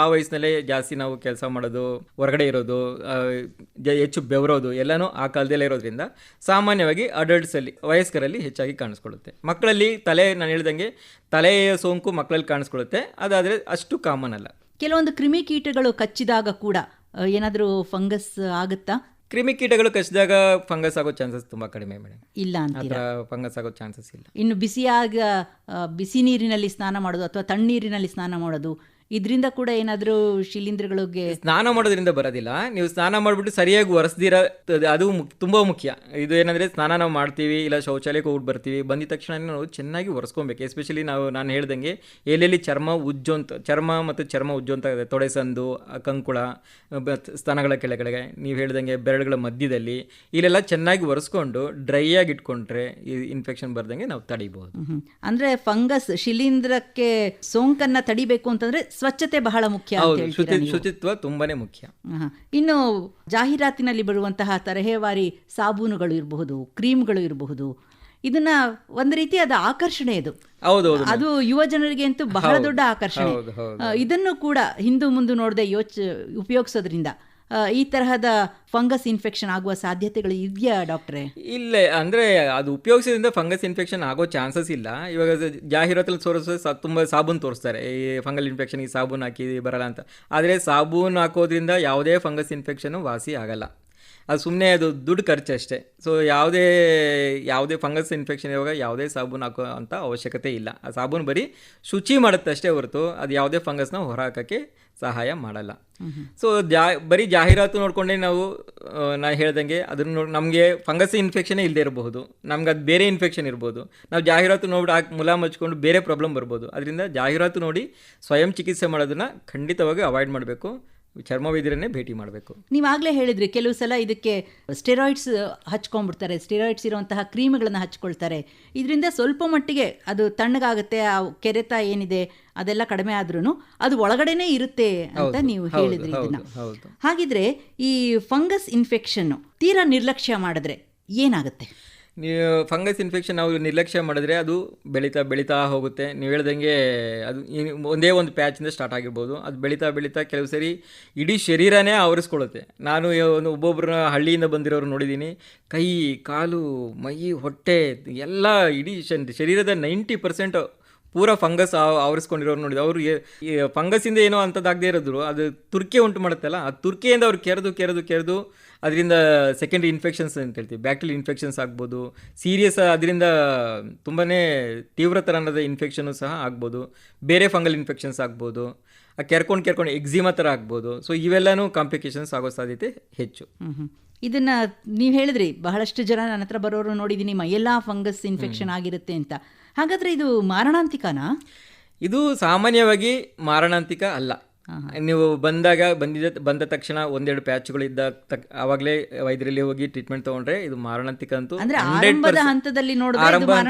ಆ ವಯಸ್ಸಿನಲ್ಲೇ ಜಾಸ್ತಿ ನಾವು ಕೆಲಸ ಮಾಡೋದು ಹೊರಗಡೆ ಇರೋದು ಹೆಚ್ಚು ಬೆವರೋದು ಎಲ್ಲನೂ ಆ ಕಾಲದಲ್ಲೇ ಇರೋದ್ರಿಂದ ಸಾಮಾನ್ಯವಾಗಿ ಅಡಲ್ಟ್ಸಲ್ಲಿ ವಯಸ್ಕರಲ್ಲಿ ಹೆಚ್ಚಾಗಿ ಕಾಣಿಸ್ಕೊಳ್ಳುತ್ತೆ. ಮಕ್ಕಳಲ್ಲಿ ತಲೆ ನಾನು ಹೇಳಿದಂಗೆ ತಲೆಯ ಸೋಂಕು ಮಕ್ಕಳಲ್ಲಿ ಕಾಣಿಸ್ಕೊಳ್ಳುತ್ತೆ. ಅದಾದರೆ ಅಷ್ಟು ಕಾಮನ್ ಅಲ್ಲ.
ಕೆಲವೊಂದು ಕ್ರಿಮಿಕೀಟಗಳು ಕಚ್ಚಿದಾಗ ಕೂಡ ಏನಾದ್ರೂ ಫಂಗಸ್ ಆಗುತ್ತಾ?
ಕ್ರಿಮಿಕೀಟಗಳು ಕಚ್ಚಿದಾಗ ಫಂಗಸ್ ಆಗೋ ಚಾನ್ಸಸ್ ತುಂಬಾ ಕಡಿಮೆ ಮೇಡಮ್.
ಇಲ್ಲ
ಅಂತ ಫಂಗಸ್ ಆಗೋ ಚಾನ್ಸಸ್ ಇಲ್ಲ.
ಇನ್ನು ಬಿಸಿಯಾಗ ಬಿಸಿ ನೀರಿನಲ್ಲಿ ಸ್ನಾನ ಮಾಡೋದು ಅಥವಾ ತಣ್ಣೀರಿನಲ್ಲಿ ಸ್ನಾನ ಮಾಡೋದು ಇದರಿಂದ ಕೂಡ ಏನಾದರೂ ಶಿಲೀಂಧ್ರಗಳಿಗೆ
ಸ್ನಾನ ಮಾಡೋದ್ರಿಂದ ಬರೋದಿಲ್ಲ. ನೀವು ಸ್ನಾನ ಮಾಡಿಬಿಟ್ಟು ಸರಿಯಾಗಿ ಒರೆಸ್ದಿರ ಅದು ತುಂಬ ಮುಖ್ಯ. ಇದು ಏನಂದರೆ ಸ್ನಾನ ನಾವು ಮಾಡ್ತೀವಿ ಇಲ್ಲ ಶೌಚಾಲಯಕ್ಕೆ ಹೋಗಿ ಬರ್ತೀವಿ ಬಂದಿದ ತಕ್ಷಣ ನಾವು ಚೆನ್ನಾಗಿ ಒರೆಸ್ಕೊಬೇಕು. ಎಸ್ಪೆಷಲಿ ನಾವು ನಾನು ಹೇಳ್ದಂಗೆ ಎಲ್ಲೆಲ್ಲಿ ಚರ್ಮ ಉಜ್ಜೋಂತ ಚರ್ಮ ಮತ್ತು ಚರ್ಮ ಉಜ್ಜೋಂತ ಇದೆ. ತೊಡೆಸಂದು ಕಂಕುಳ ಸ್ಥಾನಗಳ ಸ್ತನಗಳ ಕೆಳಗಡೆ ನೀವು ಹೇಳ್ದಂಗೆ ಬೆರಳುಗಳ ಮಧ್ಯದಲ್ಲಿ ಇಲ್ಲೆಲ್ಲ ಚೆನ್ನಾಗಿ ಒರೆಸ್ಕೊಂಡು ಡ್ರೈ ಆಗಿ ಇಟ್ಕೊಂಡ್ರೆ ಈ ಇನ್ಫೆಕ್ಷನ್ ಬರ್ದಂಗೆ ನಾವು ತಡಿಬಹುದು.
ಅಂದ್ರೆ ಫಂಗಸ್ ಶಿಲೀಂಧ್ರಕ್ಕೆ ಸೋಂಕನ್ನ ತಡಿಬೇಕು ಅಂತಂದ್ರೆ ಸ್ವಚ್ಛತೆ ಬಹಳ ಮುಖ್ಯ.
ಶುಚಿತ್ವ ತುಂಬಾನೇ ಮುಖ್ಯ.
ಇನ್ನು ಜಾಹೀರಾತಿನಲ್ಲಿ ಬರುವಂತಹ ತರಹೇವಾರಿ ಸಾಬೂನುಗಳು ಇರಬಹುದು ಕ್ರೀಮ್ಗಳು ಇರಬಹುದು ಇದನ್ನ ಒಂದು ಅದು ಆಕರ್ಷಣೆ ಇದು ಅದು ಯುವ ಜನರಿಗೆ ಅಂತೂ ಬಹಳ ದೊಡ್ಡ ಆಕರ್ಷಣೆ ಇದನ್ನು ಕೂಡ ಹಿಂದೂ ಮುಂದೆ ನೋಡದೆ ಯೋಚ ಉಪಯೋಗಿಸೋದ್ರಿಂದ ಈ ತರಹದ ಫಂಗಸ್ ಇನ್ಫೆಕ್ಷನ್ ಆಗುವ ಸಾಧ್ಯತೆಗಳು ಇದೆಯಾ ಡಾಕ್ಟ್ರೆ?
ಇಲ್ಲ, ಅಂದ್ರೆ ಅದು ಉಪಯೋಗಿಸೋದ್ರಿಂದ ಫಂಗಸ್ ಇನ್ಫೆಕ್ಷನ್ ಆಗೋ ಚಾನ್ಸಸ್ ಇಲ್ಲ. ಇವಾಗ ಜಾಹೀರಾತಲ್ಲಿ ತೋರಿಸೋ ತುಂಬ ಸಾಬೂನು ತೋರಿಸ್ತಾರೆ. ಈ ಫಂಗಲ್ ಇನ್ಫೆಕ್ಷನ್ ಈ ಸಾಬೂನು ಹಾಕಿ ಬರಲ್ಲ ಅಂತ. ಆದರೆ ಸಾಬೂನು ಹಾಕೋದ್ರಿಂದ ಯಾವುದೇ ಫಂಗಸ್ ಇನ್ಫೆಕ್ಷನ್ ವಾಸಿ ಆಗಲ್ಲ. ಅದು ಸುಮ್ಮನೆ ಅದು ದುಡ್ಡು ಖರ್ಚು ಅಷ್ಟೇ. ಸೊ ಯಾವುದೇ ಯಾವುದೇ ಫಂಗಸ್ ಇನ್ಫೆಕ್ಷನ್ ಇರುವಾಗ ಯಾವುದೇ ಸಾಬೂನು ಹಾಕೋ ಅಂತ ಅವಶ್ಯಕತೆ ಇಲ್ಲ. ಆ ಸಾಬೂನು ಬರೀ ಶುಚಿ ಮಾಡುತ್ತೆ ಅಷ್ಟೇ ಹೊರತು ಅದು ಯಾವುದೇ ಫಂಗಸ್ನ ಹೊರ ಹಾಕೋಕ್ಕೆ ಸಹಾಯ ಮಾಡಲ್ಲ. ಸೊ ಜಾ ಬರೀ ಜಾಹೀರಾತು ನೋಡ್ಕೊಂಡೇ ನಾವು ನಾ ಹೇಳ್ದಂಗೆ ಅದನ್ನು ನೋಡಿ ನಮಗೆ ಫಂಗಸ್ ಇನ್ಫೆಕ್ಷನೇ ಇಲ್ಲದೆ ಇರಬಹುದು. ನಮ್ಗೆ ಅದು ಬೇರೆ ಇನ್ಫೆಕ್ಷನ್ ಇರ್ಬೋದು. ನಾವು ಜಾಹೀರಾತು ನೋಡಿ ಹಾಕಿ ಮುಲಾಮ್ ಹಚ್ಕೊಂಡು ಬೇರೆ ಪ್ರಾಬ್ಲಮ್ ಬರ್ಬೋದು. ಅದರಿಂದ ಜಾಹೀರಾತು ನೋಡಿ ಸ್ವಯಂ ಚಿಕಿತ್ಸೆ ಮಾಡೋದನ್ನು ಖಂಡಿತವಾಗಿ ಅವಾಯ್ಡ್ ಮಾಡಬೇಕು. ಚರ್ಮವೈದ್ಯರನ್ನೇ ಭೇಟಿ ಮಾಡಬೇಕು.
ನೀವಾಗಲೇ ಹೇಳಿದ್ರಿ ಕೆಲವು ಸಲ ಇದಕ್ಕೆ ಸ್ಟೆರಾಯ್ಡ್ಸ್ ಹಚ್ಕೊಂಡ್ಬಿಡ್ತಾರೆ. ಸ್ಟೆರಾಯ್ಡ್ಸ್ ಇರುವಂತಹ ಕ್ರೀಮ್ಗಳನ್ನು ಹಚ್ಕೊಳ್ತಾರೆ. ಇದರಿಂದ ಸ್ವಲ್ಪ ಮಟ್ಟಿಗೆ ಅದು ತಣ್ಣಗಾಗುತ್ತೆ ಆ ಕೆರೆತ ಏನಿದೆ ಅದೆಲ್ಲ ಕಡಿಮೆ ಆದ್ರೂ ಅದು ಒಳಗಡೆನೇ ಇರುತ್ತೆ ಅಂತ ನೀವು ಹೇಳಿದ್ರಿ ಇದನ್ನ. ಹಾಗಿದ್ರೆ ಈ ಫಂಗಸ್ ಇನ್ಫೆಕ್ಷನ್ ತೀರಾ ನಿರ್ಲಕ್ಷ್ಯ ಮಾಡಿದ್ರೆ ಏನಾಗುತ್ತೆ?
ನೀವು ಫಂಗಸ್ ಇನ್ಫೆಕ್ಷನ್ ನಾವು ನಿರ್ಲಕ್ಷ್ಯ ಮಾಡಿದ್ರೆ ಅದು ಬೆಳೀತಾ ಬೆಳೀತಾ ಹೋಗುತ್ತೆ. ನೀವು ಹೇಳ್ದಂಗೆ ಅದು ಒಂದೇ ಒಂದು ಪ್ಯಾಚಿಂದ ಸ್ಟಾರ್ಟ್ ಆಗಿರ್ಬೋದು. ಅದು ಬೆಳೀತಾ ಬೆಳೀತಾ ಕೆಲವು ಸರಿ ಇಡೀ ಶರೀರನೇ ಆವರಿಸ್ಕೊಳ್ಳುತ್ತೆ. ನಾನು ಒಂದು ಒಬ್ಬೊಬ್ಬರನ್ನ ಹಳ್ಳಿಯಿಂದ ಬಂದಿರೋರು ನೋಡಿದ್ದೀನಿ. ಕೈ, ಕಾಲು, ಮೈ, ಹೊಟ್ಟೆ ಎಲ್ಲ ಇಡೀ ಶರೀರದ ನೈಂಟಿ ಪರ್ಸೆಂಟ್ ಪೂರ ಫಂಗಸ್ ಆವರಿಸ್ಕೊಂಡಿರೋರು ನೋಡಿದ್ರು. ಅವರು ಫಂಗಸಿಂದ ಏನೋ ಅಂಥದ್ದಾಗದೇ ಇರೋದ್ರು ಅದು ತುರ್ಕೆ ಉಂಟು ಮಾಡುತ್ತಲ್ಲ, ಆ ತುರ್ಕೆಯಿಂದ ಅವ್ರು ಕೆರೆದು ಕೆರೆದು ಕೆರೆದು ಅದರಿಂದ ಸೆಕೆಂಡ್ರಿ ಇನ್ಫೆಕ್ಷನ್ಸ್ ಅಂತ ಹೇಳ್ತೀವಿ. ಬ್ಯಾಕ್ಟೀರಿಯಲ್ ಇನ್ಫೆಕ್ಷನ್ಸ್ ಆಗ್ಬೋದು. ಸೀರಿಯಸ್ ಅದರಿಂದ ತುಂಬಾ ತೀವ್ರತರನಾದ ಇನ್ಫೆಕ್ಷನು ಸಹ ಆಗ್ಬೋದು. ಬೇರೆ ಫಂಗಲ್ ಇನ್ಫೆಕ್ಷನ್ಸ್ ಆಗ್ಬೋದು. ಆ ಕೆರ್ಕೊಂಡು ಕೆರ್ಕೊಂಡು ಎಕ್ಸಿಮಾ ಥರ ಆಗ್ಬೋದು. ಸೊ ಇವೆಲ್ಲನೂ ಕಾಂಪ್ಲಿಕೇಶನ್ಸ್ ಆಗೋ ಸಾಧ್ಯತೆ ಹೆಚ್ಚು.
ಇದನ್ನ ನೀವು ಹೇಳಿದ್ರಿ ಬಹಳಷ್ಟು ಜನ ನನ್ನ ಹತ್ರ ಬರೋರು ನೋಡಿದ್ದೀನಿ ಎಲ್ಲ ಫಂಗಸ್ ಇನ್ಫೆಕ್ಷನ್ ಆಗಿರುತ್ತೆ ಅಂತ. ಹಾಗಾದ್ರೆ ಇದು ಮಾರಣಾಂತಿಕನಾ?
ಇದು ಸಾಮಾನ್ಯವಾಗಿ ಮಾರಣಾಂತಿಕ ಅಲ್ಲ. ನೀವು ಬಂದಾಗ ಬಂದಿದ್ದ ಬಂದ ತಕ್ಷಣ ಒಂದೆರಡು ಪ್ಯಾಚ್ಗಳು ಇದ್ದ ತಕ್ ಆವಾಗಲೇ ವೈದ್ಯರಲ್ಲಿ ಹೋಗಿ ಟ್ರೀಟ್ಮೆಂಟ್ ತಗೊಂಡ್ರೆ ಇದು ಮಾರಣಾಂತಿಕ ಅಂತೂ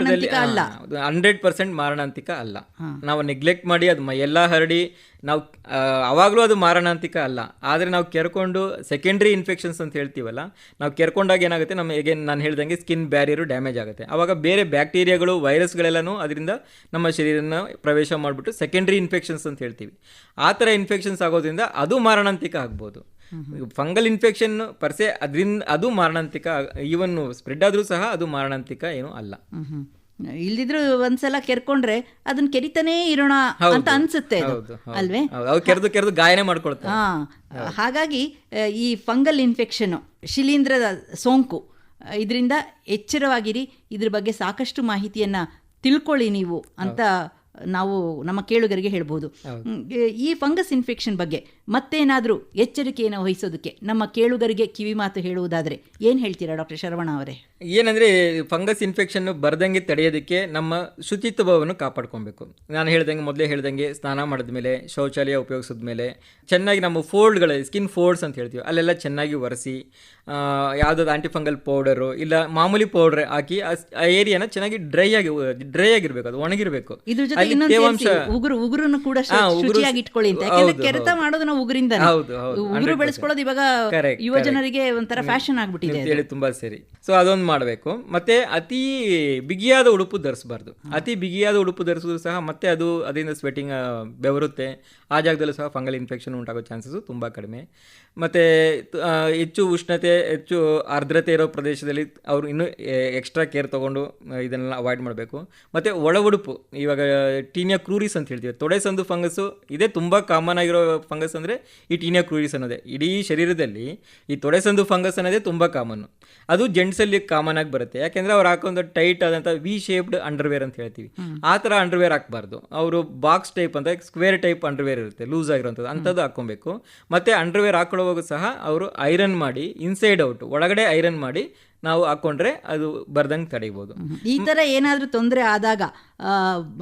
ಹಂತದಲ್ಲಿ ಅಲ್ಲ.
ಹಂಡ್ರೆಡ್ ಪರ್ಸೆಂಟ್ ಮಾರಣಾಂತಿಕ ಅಲ್ಲ. ನಾವು ನೆಗ್ಲೆಕ್ಟ್ ಮಾಡಿ ಅದು ಮ- ಎಲ್ಲ ಹರಡಿ ನಾವು ಆ, ಅವಾಗಲೂ ಅದು ಮಾರಣಾಂತಿಕ ಅಲ್ಲ. ಆದರೆ ನಾವು ಕೆರ್ಕೊಂಡು ಸೆಕೆಂಡ್ರಿ ಇನ್ಫೆಕ್ಷನ್ಸ್ ಅಂತ ಹೇಳ್ತೀವಲ್ಲ ನಾವು ಕೆರ್ಕೊಂಡಾಗ ಏನಾಗುತ್ತೆ ನಮ್ಮ ಹೇಗೆ ನಾನು ಹೇಳ್ದಂಗೆ ಸ್ಕಿನ್ ಬ್ಯಾರಿಯರು ಡ್ಯಾಮೇಜ್ ಆಗುತ್ತೆ. ಅವಾಗ ಬೇರೆ ಬ್ಯಾಕ್ಟೀರಿಯಾಗಳು ವೈರಸ್ಗಳೆಲ್ಲನೂ ಅದರಿಂದ ನಮ್ಮ ಶರೀರನ ಪ್ರವೇಶ ಮಾಡಿಬಿಟ್ಟು ಸೆಕೆಂಡ್ರಿ ಇನ್ಫೆಕ್ಷನ್ಸ್ ಅಂತ ಹೇಳ್ತೀವಿ. ಆ ಥರ ಇನ್ಫೆಕ್ಷನ್ಸ್ ಆಗೋದ್ರಿಂದ ಅದು ಮಾರಣಾಂತಿಕ ಆಗ್ಬೋದು. ಫಂಗಲ್ ಇನ್ಫೆಕ್ಷನ್ ಪರ್ಸೆ ಅದರಿಂದ ಅದು ಮಾರಣಾಂತಿಕ ಈವನ್ ಸ್ಪ್ರೆಡ್ ಆದರೂ ಸಹ ಅದು ಮಾರಣಾಂತಿಕ ಏನು ಅಲ್ಲ.
ಇಲ್ದಿದ್ರು ಒಂದ್ಸಲ ಕೆರ್ಕೊಂಡ್ರೆ ಅದನ್ನ ಕೆರಿತಾನೆ ಇರೋಣ ಅಂತ ಅನ್ಸುತ್ತೆ. ಅಲ್ವೇ?
ಕೆರೆದು ಕೆರೆದು ಗಾಯನೇ ಮಾಡ್ಕೊಳ್ತಾರೆ.
ಹಾಗಾಗಿ ಈ ಫಂಗಲ್ ಇನ್ಫೆಕ್ಷನ್ ಶಿಲೀಂಧ್ರದ ಸೋಂಕು ಇದರಿಂದ ಎಚ್ಚರವಾಗಿರಿ ಇದ್ರ ಬಗ್ಗೆ ಸಾಕಷ್ಟು ಮಾಹಿತಿಯನ್ನ ತಿಳ್ಕೊಳ್ಳಿ ನೀವು ಅಂತ ನಾವು ನಮ್ಮ ಕೇಳುಗರಿಗೆ ಹೇಳ್ಬೋದು. ಈ ಫಂಗಸ್ ಇನ್ಫೆಕ್ಷನ್ ಬಗ್ಗೆ ಮತ್ತೇನಾದರೂ ಎಚ್ಚರಿಕೆಯನ್ನು ವಹಿಸೋದಕ್ಕೆ ನಮ್ಮ ಕೇಳುಗರಿಗೆ ಕಿವಿ ಮಾತು ಹೇಳುವುದಾದ್ರೆ ಏನು ಹೇಳ್ತೀರಾ ಡಾಕ್ಟರ್ ಶರವಣ ಅವರೇ?
ಏನಂದ್ರೆ ಫಂಗಸ್ ಇನ್ಫೆಕ್ಷನ್ ಬರ್ದಂಗೆ ತಡೆಯೋದಕ್ಕೆ ನಮ್ಮ ಶುಚಿತ್ವವನ್ನು ಕಾಪಾಡ್ಕೊಬೇಕು. ನಾನು ಹೇಳ್ದಂಗೆ ಮೊದಲೇ ಹೇಳ್ದಂಗೆ ಸ್ನಾನ ಮಾಡಿದ ಮೇಲೆ ಶೌಚಾಲಯ ಉಪಯೋಗಿಸಿದ ಮೇಲೆ ಚೆನ್ನಾಗಿ ನಮ್ಮ ಫೋಲ್ಡ್ಗಳ ಸ್ಕಿನ್ ಫೋಲ್ಡ್ಸ್ ಅಂತ ಹೇಳ್ತೀವಿ ಅಲ್ಲೆಲ್ಲ ಚೆನ್ನಾಗಿ ಒರೆಸಿ ಯಾವುದಾದ್ರು ಆಂಟಿಫಂಗಲ್ ಪೌಡರು ಇಲ್ಲ ಮಾಮೂಲಿ ಪೌಡರ್ ಹಾಕಿ ಆ ಏರಿಯಾನ ಚೆನ್ನಾಗಿ ಡ್ರೈ ಆಗಿ ಡ್ರೈ ಆಗಿರಬೇಕು ಅದು ಒಣಗಿರಬೇಕು.
ಇದ್ರ ಜೊತೆ ಇನ್ನೊಂದು
ತೇವಾಂಶ
ಉಗುರು ಉಗುರನ್ನು ಕೂಡ ಇಟ್ಕೊಳ್ಳಿ ಮಾಡೋದು ಉಗುರಿಂದ ಉಗುರು
100%.
ಬೆಳೆಸ್ಕೊಳ್ಳೋದು ಇವಾಗ ಯುವ ಜನರಿಗೆ ಒಂಥರ ಫ್ಯಾಷನ್ ಆಗ್ಬಿಟ್ಟಿದೆ
ಹೇಳಿ ತುಂಬಾ ಸರಿ. ಸೊ ಅದೊಂದು ಮಾಡಬೇಕು. ಮತ್ತೆ ಅತಿ ಬಿಗಿಯಾದ ಉಡುಪು ಧರಿಸಬಾರ್ದು. ಅತಿ ಬಿಗಿಯಾದ ಉಡುಪು ಧರಿಸೋದು ಸಹ ಮತ್ತೆ ಅದು ಅದರಿಂದ ಸ್ವೆಟಿಂಗ್ ಬೆವರುತ್ತೆ. ಆ ಜಾಗದಲ್ಲೂ ಸಹ ಫಂಗಲ್ ಇನ್ಫೆಕ್ಷನ್ ಉಂಟಾಗೋ ಚಾನ್ಸಸ್ ತುಂಬಾ ಕಡಿಮೆ. ಮತ್ತೆ ಹೆಚ್ಚು ಉಷ್ಣತೆ ಹೆಚ್ಚು ಆರ್ದ್ರತೆ ಇರೋ ಪ್ರದೇಶದಲ್ಲಿ ಅವರು ಇನ್ನೂ ಎಕ್ಸ್ಟ್ರಾ ಕೇರ್ ತೊಗೊಂಡು ಇದನ್ನೆಲ್ಲ ಅವಾಯ್ಡ್ ಮಾಡಬೇಕು. ಮತ್ತೆ ಒಳ ಉಡುಪು ಇವಾಗ ಟೀನಿಯಾ ಕ್ರೂರಿಸ್ ಅಂತ ಹೇಳ್ತೀವಿ. ತೊಡೆಸಂದು ಫಂಗಸ್ಸು ಇದೇ ತುಂಬಾ ಕಾಮನ್ ಆಗಿರೋ ಫಂಗಸ್ ಅಂದರೆ ಈ ಟೀನಿಯಾ ಕ್ರೂರಿಸ್ ಅನ್ನೋದೇ. ಇಡೀ ಶರೀರದಲ್ಲಿ ಈ ತೊಡೆಸಂದು ಫಂಗಸ್ ಅನ್ನೋದೇ ತುಂಬ ಕಾಮನ್ನು. ಅದು ಜೆಂಟ್ಸಲ್ಲಿ ಕಾಮನ್ ಆಗಿ ಬರುತ್ತೆ. ಯಾಕೆಂದರೆ ಅವ್ರು ಹಾಕೊಂದು ಟೈಟ್ ಆದಂಥ ವಿ ಶೇಪ್ಡ್ ಅಂಡರ್ವೇರ್ ಅಂತ ಹೇಳ್ತೀವಿ. ಆ ಥರ ಅಂಡರ್ವೇರ್ ಹಾಕಬಾರ್ದು. ಅವರು ಬಾಕ್ಸ್ ಟೈಪ್ ಅಂತ ಸ್ಕ್ವೇರ್ ಟೈಪ್ ಅಂಡರ್ವೇರ್ ಇರುತ್ತೆ. ಲೂಸ್ ಆಗಿರೋಂಥದ್ದು ಅಂಥದ್ದು ಹಾಕೊಬೇಕು ಮತ್ತು ಅಂಡರ್ವೇರ್ ಹಾಕೊಳ್ಳೋವಾಗ ಸಹ ಅವರು ಐರನ್ ಮಾಡಿ ಇನ್ಸೈಡ್ ಔಟ್ ಒಳಗಡೆ ಐರನ್ ಮಾಡಿ ನಾವು ಹಾಕೊಂಡ್ರೆ ಅದು ಬರ್ದಂಗೆ ತಡೀಬೋದು.
ಈ ತರ ಏನಾದ್ರೂ ತೊಂದರೆ ಆದಾಗ ಆ,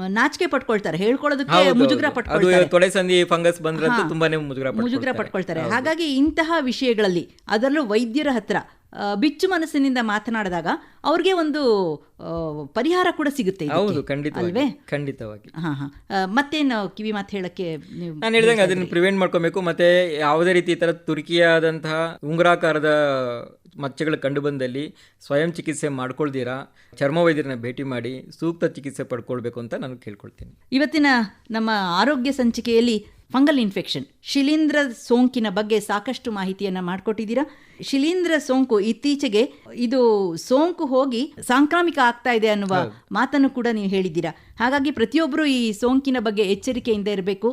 ನಾಚಿಕೆ ಪಟ್ಕೊಳ್ತಾರೆ ಹೇಳ್ಕೊಳ್ಳೋದಕ್ಕೆ ಮುಜುಗರ ಪಟ್ಕೊಳ್ತಾರೆ.
ತೊಡೆ ಸಂಧಿ ಫಂಗಸ್ ಬಂದ್ರಂತೂ ತುಂಬಾನೇ ಮುಜುಗರ
ಮುಜುಗರ
ಪಟ್ಕೊಳ್ತಾರೆ.
ಹಾಗಾಗಿ ಇಂತಹ ವಿಷಯಗಳಲ್ಲಿ ಅದರಲ್ಲೂ ವೈದ್ಯರ ಹತ್ರ ಬಿಚ್ಚು ಮನಸ್ಸಿನಿಂದ ಮಾತನಾಡಿದಾಗ ಅವ್ರಿಗೆ ಒಂದು ಪರಿಹಾರ ಕೂಡ ಸಿಗುತ್ತೆ.
ಹೌದು ಖಂಡಿತವಾಗಿ
ಅಲ್ವೇ?
ಖಂಡಿತವಾಗಿ.
ಹಾ ಹಾ. ಮತ್ತೇನು ಕಿವಿ ಮಾತು ಹೇಳಕ್ಕೆ
ನಾನು ಹೇಳ್ದಂಗೆ ಅದನ್ನು ಪ್ರಿವೆಂಟ್ ಮಾಡ್ಕೊಬೇಕು ಮತ್ತೆ ಯಾವುದೇ ರೀತಿ ಈ ಥರ ತುರ್ಕಿಯಾದಂತಹ ಉಂಗುರಾಕಾರದ ಮಚ್ಚೆಗಳು ಕಂಡು ಬಂದಲ್ಲಿ ಸ್ವಯಂ ಚಿಕಿತ್ಸೆ ಮಾಡ್ಕೊಳ್ದಿರಾ ಚರ್ಮ ವೈದ್ಯರನ್ನ ಭೇಟಿ ಮಾಡಿ ಸೂಕ್ತ ಚಿಕಿತ್ಸೆ ಪಡ್ಕೊಳ್ಬೇಕು ಅಂತ ನಾನು ಕೇಳ್ಕೊಳ್ತೀನಿ.
ಇವತ್ತಿನ ನಮ್ಮ ಆರೋಗ್ಯ ಸಂಚಿಕೆಯಲ್ಲಿ ಫಂಗಲ್ ಇನ್ಫೆಕ್ಷನ್. ಶಿಲೀಂಧ್ರ ಸೋಂಕಿನ ಬಗ್ಗೆ ಸಾಕಷ್ಟು ಮಾಹಿತಿಯನ್ನು ಮಾಡಿಕೊಟ್ಟಿದ್ದೀರಾ? ಶಿಲೀಂಧ್ರ ಸೋಂಕು ಇತ್ತೀಚೆಗೆ ಇದು ಸೋಂಕು ಹೋಗಿ ಸಾಂಕ್ರಾಮಿಕ ಆಗ್ತಾ ಇದೆ ಅನ್ನುವ ಮಾತನ್ನು ಕೂಡ ನೀವು ಹೇಳಿದ್ದೀರಾ? ಹಾಗಾಗಿ ಪ್ರತಿಯೊಬ್ಬರು ಈ ಸೋಂಕಿನ ಬಗ್ಗೆ ಎಚ್ಚರಿಕೆಯಿಂದ ಇರಬೇಕು.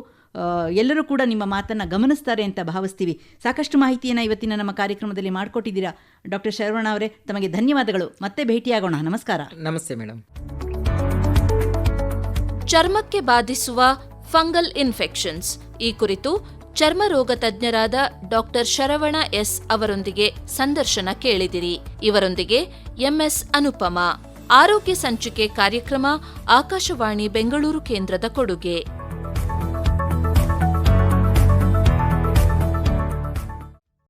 ಎಲ್ಲರೂ ಕೂಡ ನಿಮ್ಮ ಮಾತನ್ನ ಗಮನಿಸ್ತಾರೆ ಅಂತ ಭಾವಿಸ್ತೀವಿ. ಸಾಕಷ್ಟು ಮಾಹಿತಿಯನ್ನು ಇವತ್ತಿನ ನಮ್ಮ ಕಾರ್ಯಕ್ರಮದಲ್ಲಿ ಮಾಡಿಕೊಟ್ಟಿದ್ದೀರಾ? ಡಾಕ್ಟರ್ ಶರವಣ ಅವರೇ ತಮಗೆ ಧನ್ಯವಾದಗಳು. ಮತ್ತೆ ಭೇಟಿಯಾಗೋಣ. ನಮಸ್ಕಾರ.
ನಮಸ್ತೆ ಮೇಡಮ್
ಚರ್ಮಕ್ಕೆ ಬಾಧಿಸುವ ಫಂಗಲ್ ಇನ್ಫೆಕ್ಷನ್ಸ್. ಈ ಕುರಿತು ಚರ್ಮ ರೋಗ ತಜ್ಞರಾದ ಡಾಕ್ಟರ್ ಶರವಣ ಎಸ್ ಅವರೊಂದಿಗೆ ಸಂದರ್ಶನ ಕೇಳಿದಿರಿ. ಇವರೊಂದಿಗೆ ಎಂಎಸ್ ಅನುಪಮ. ಆರೋಗ್ಯ ಸಂಚಿಕೆ ಕಾರ್ಯಕ್ರಮ, ಆಕಾಶವಾಣಿ ಬೆಂಗಳೂರು ಕೇಂದ್ರದ ಕೊಡುಗೆ.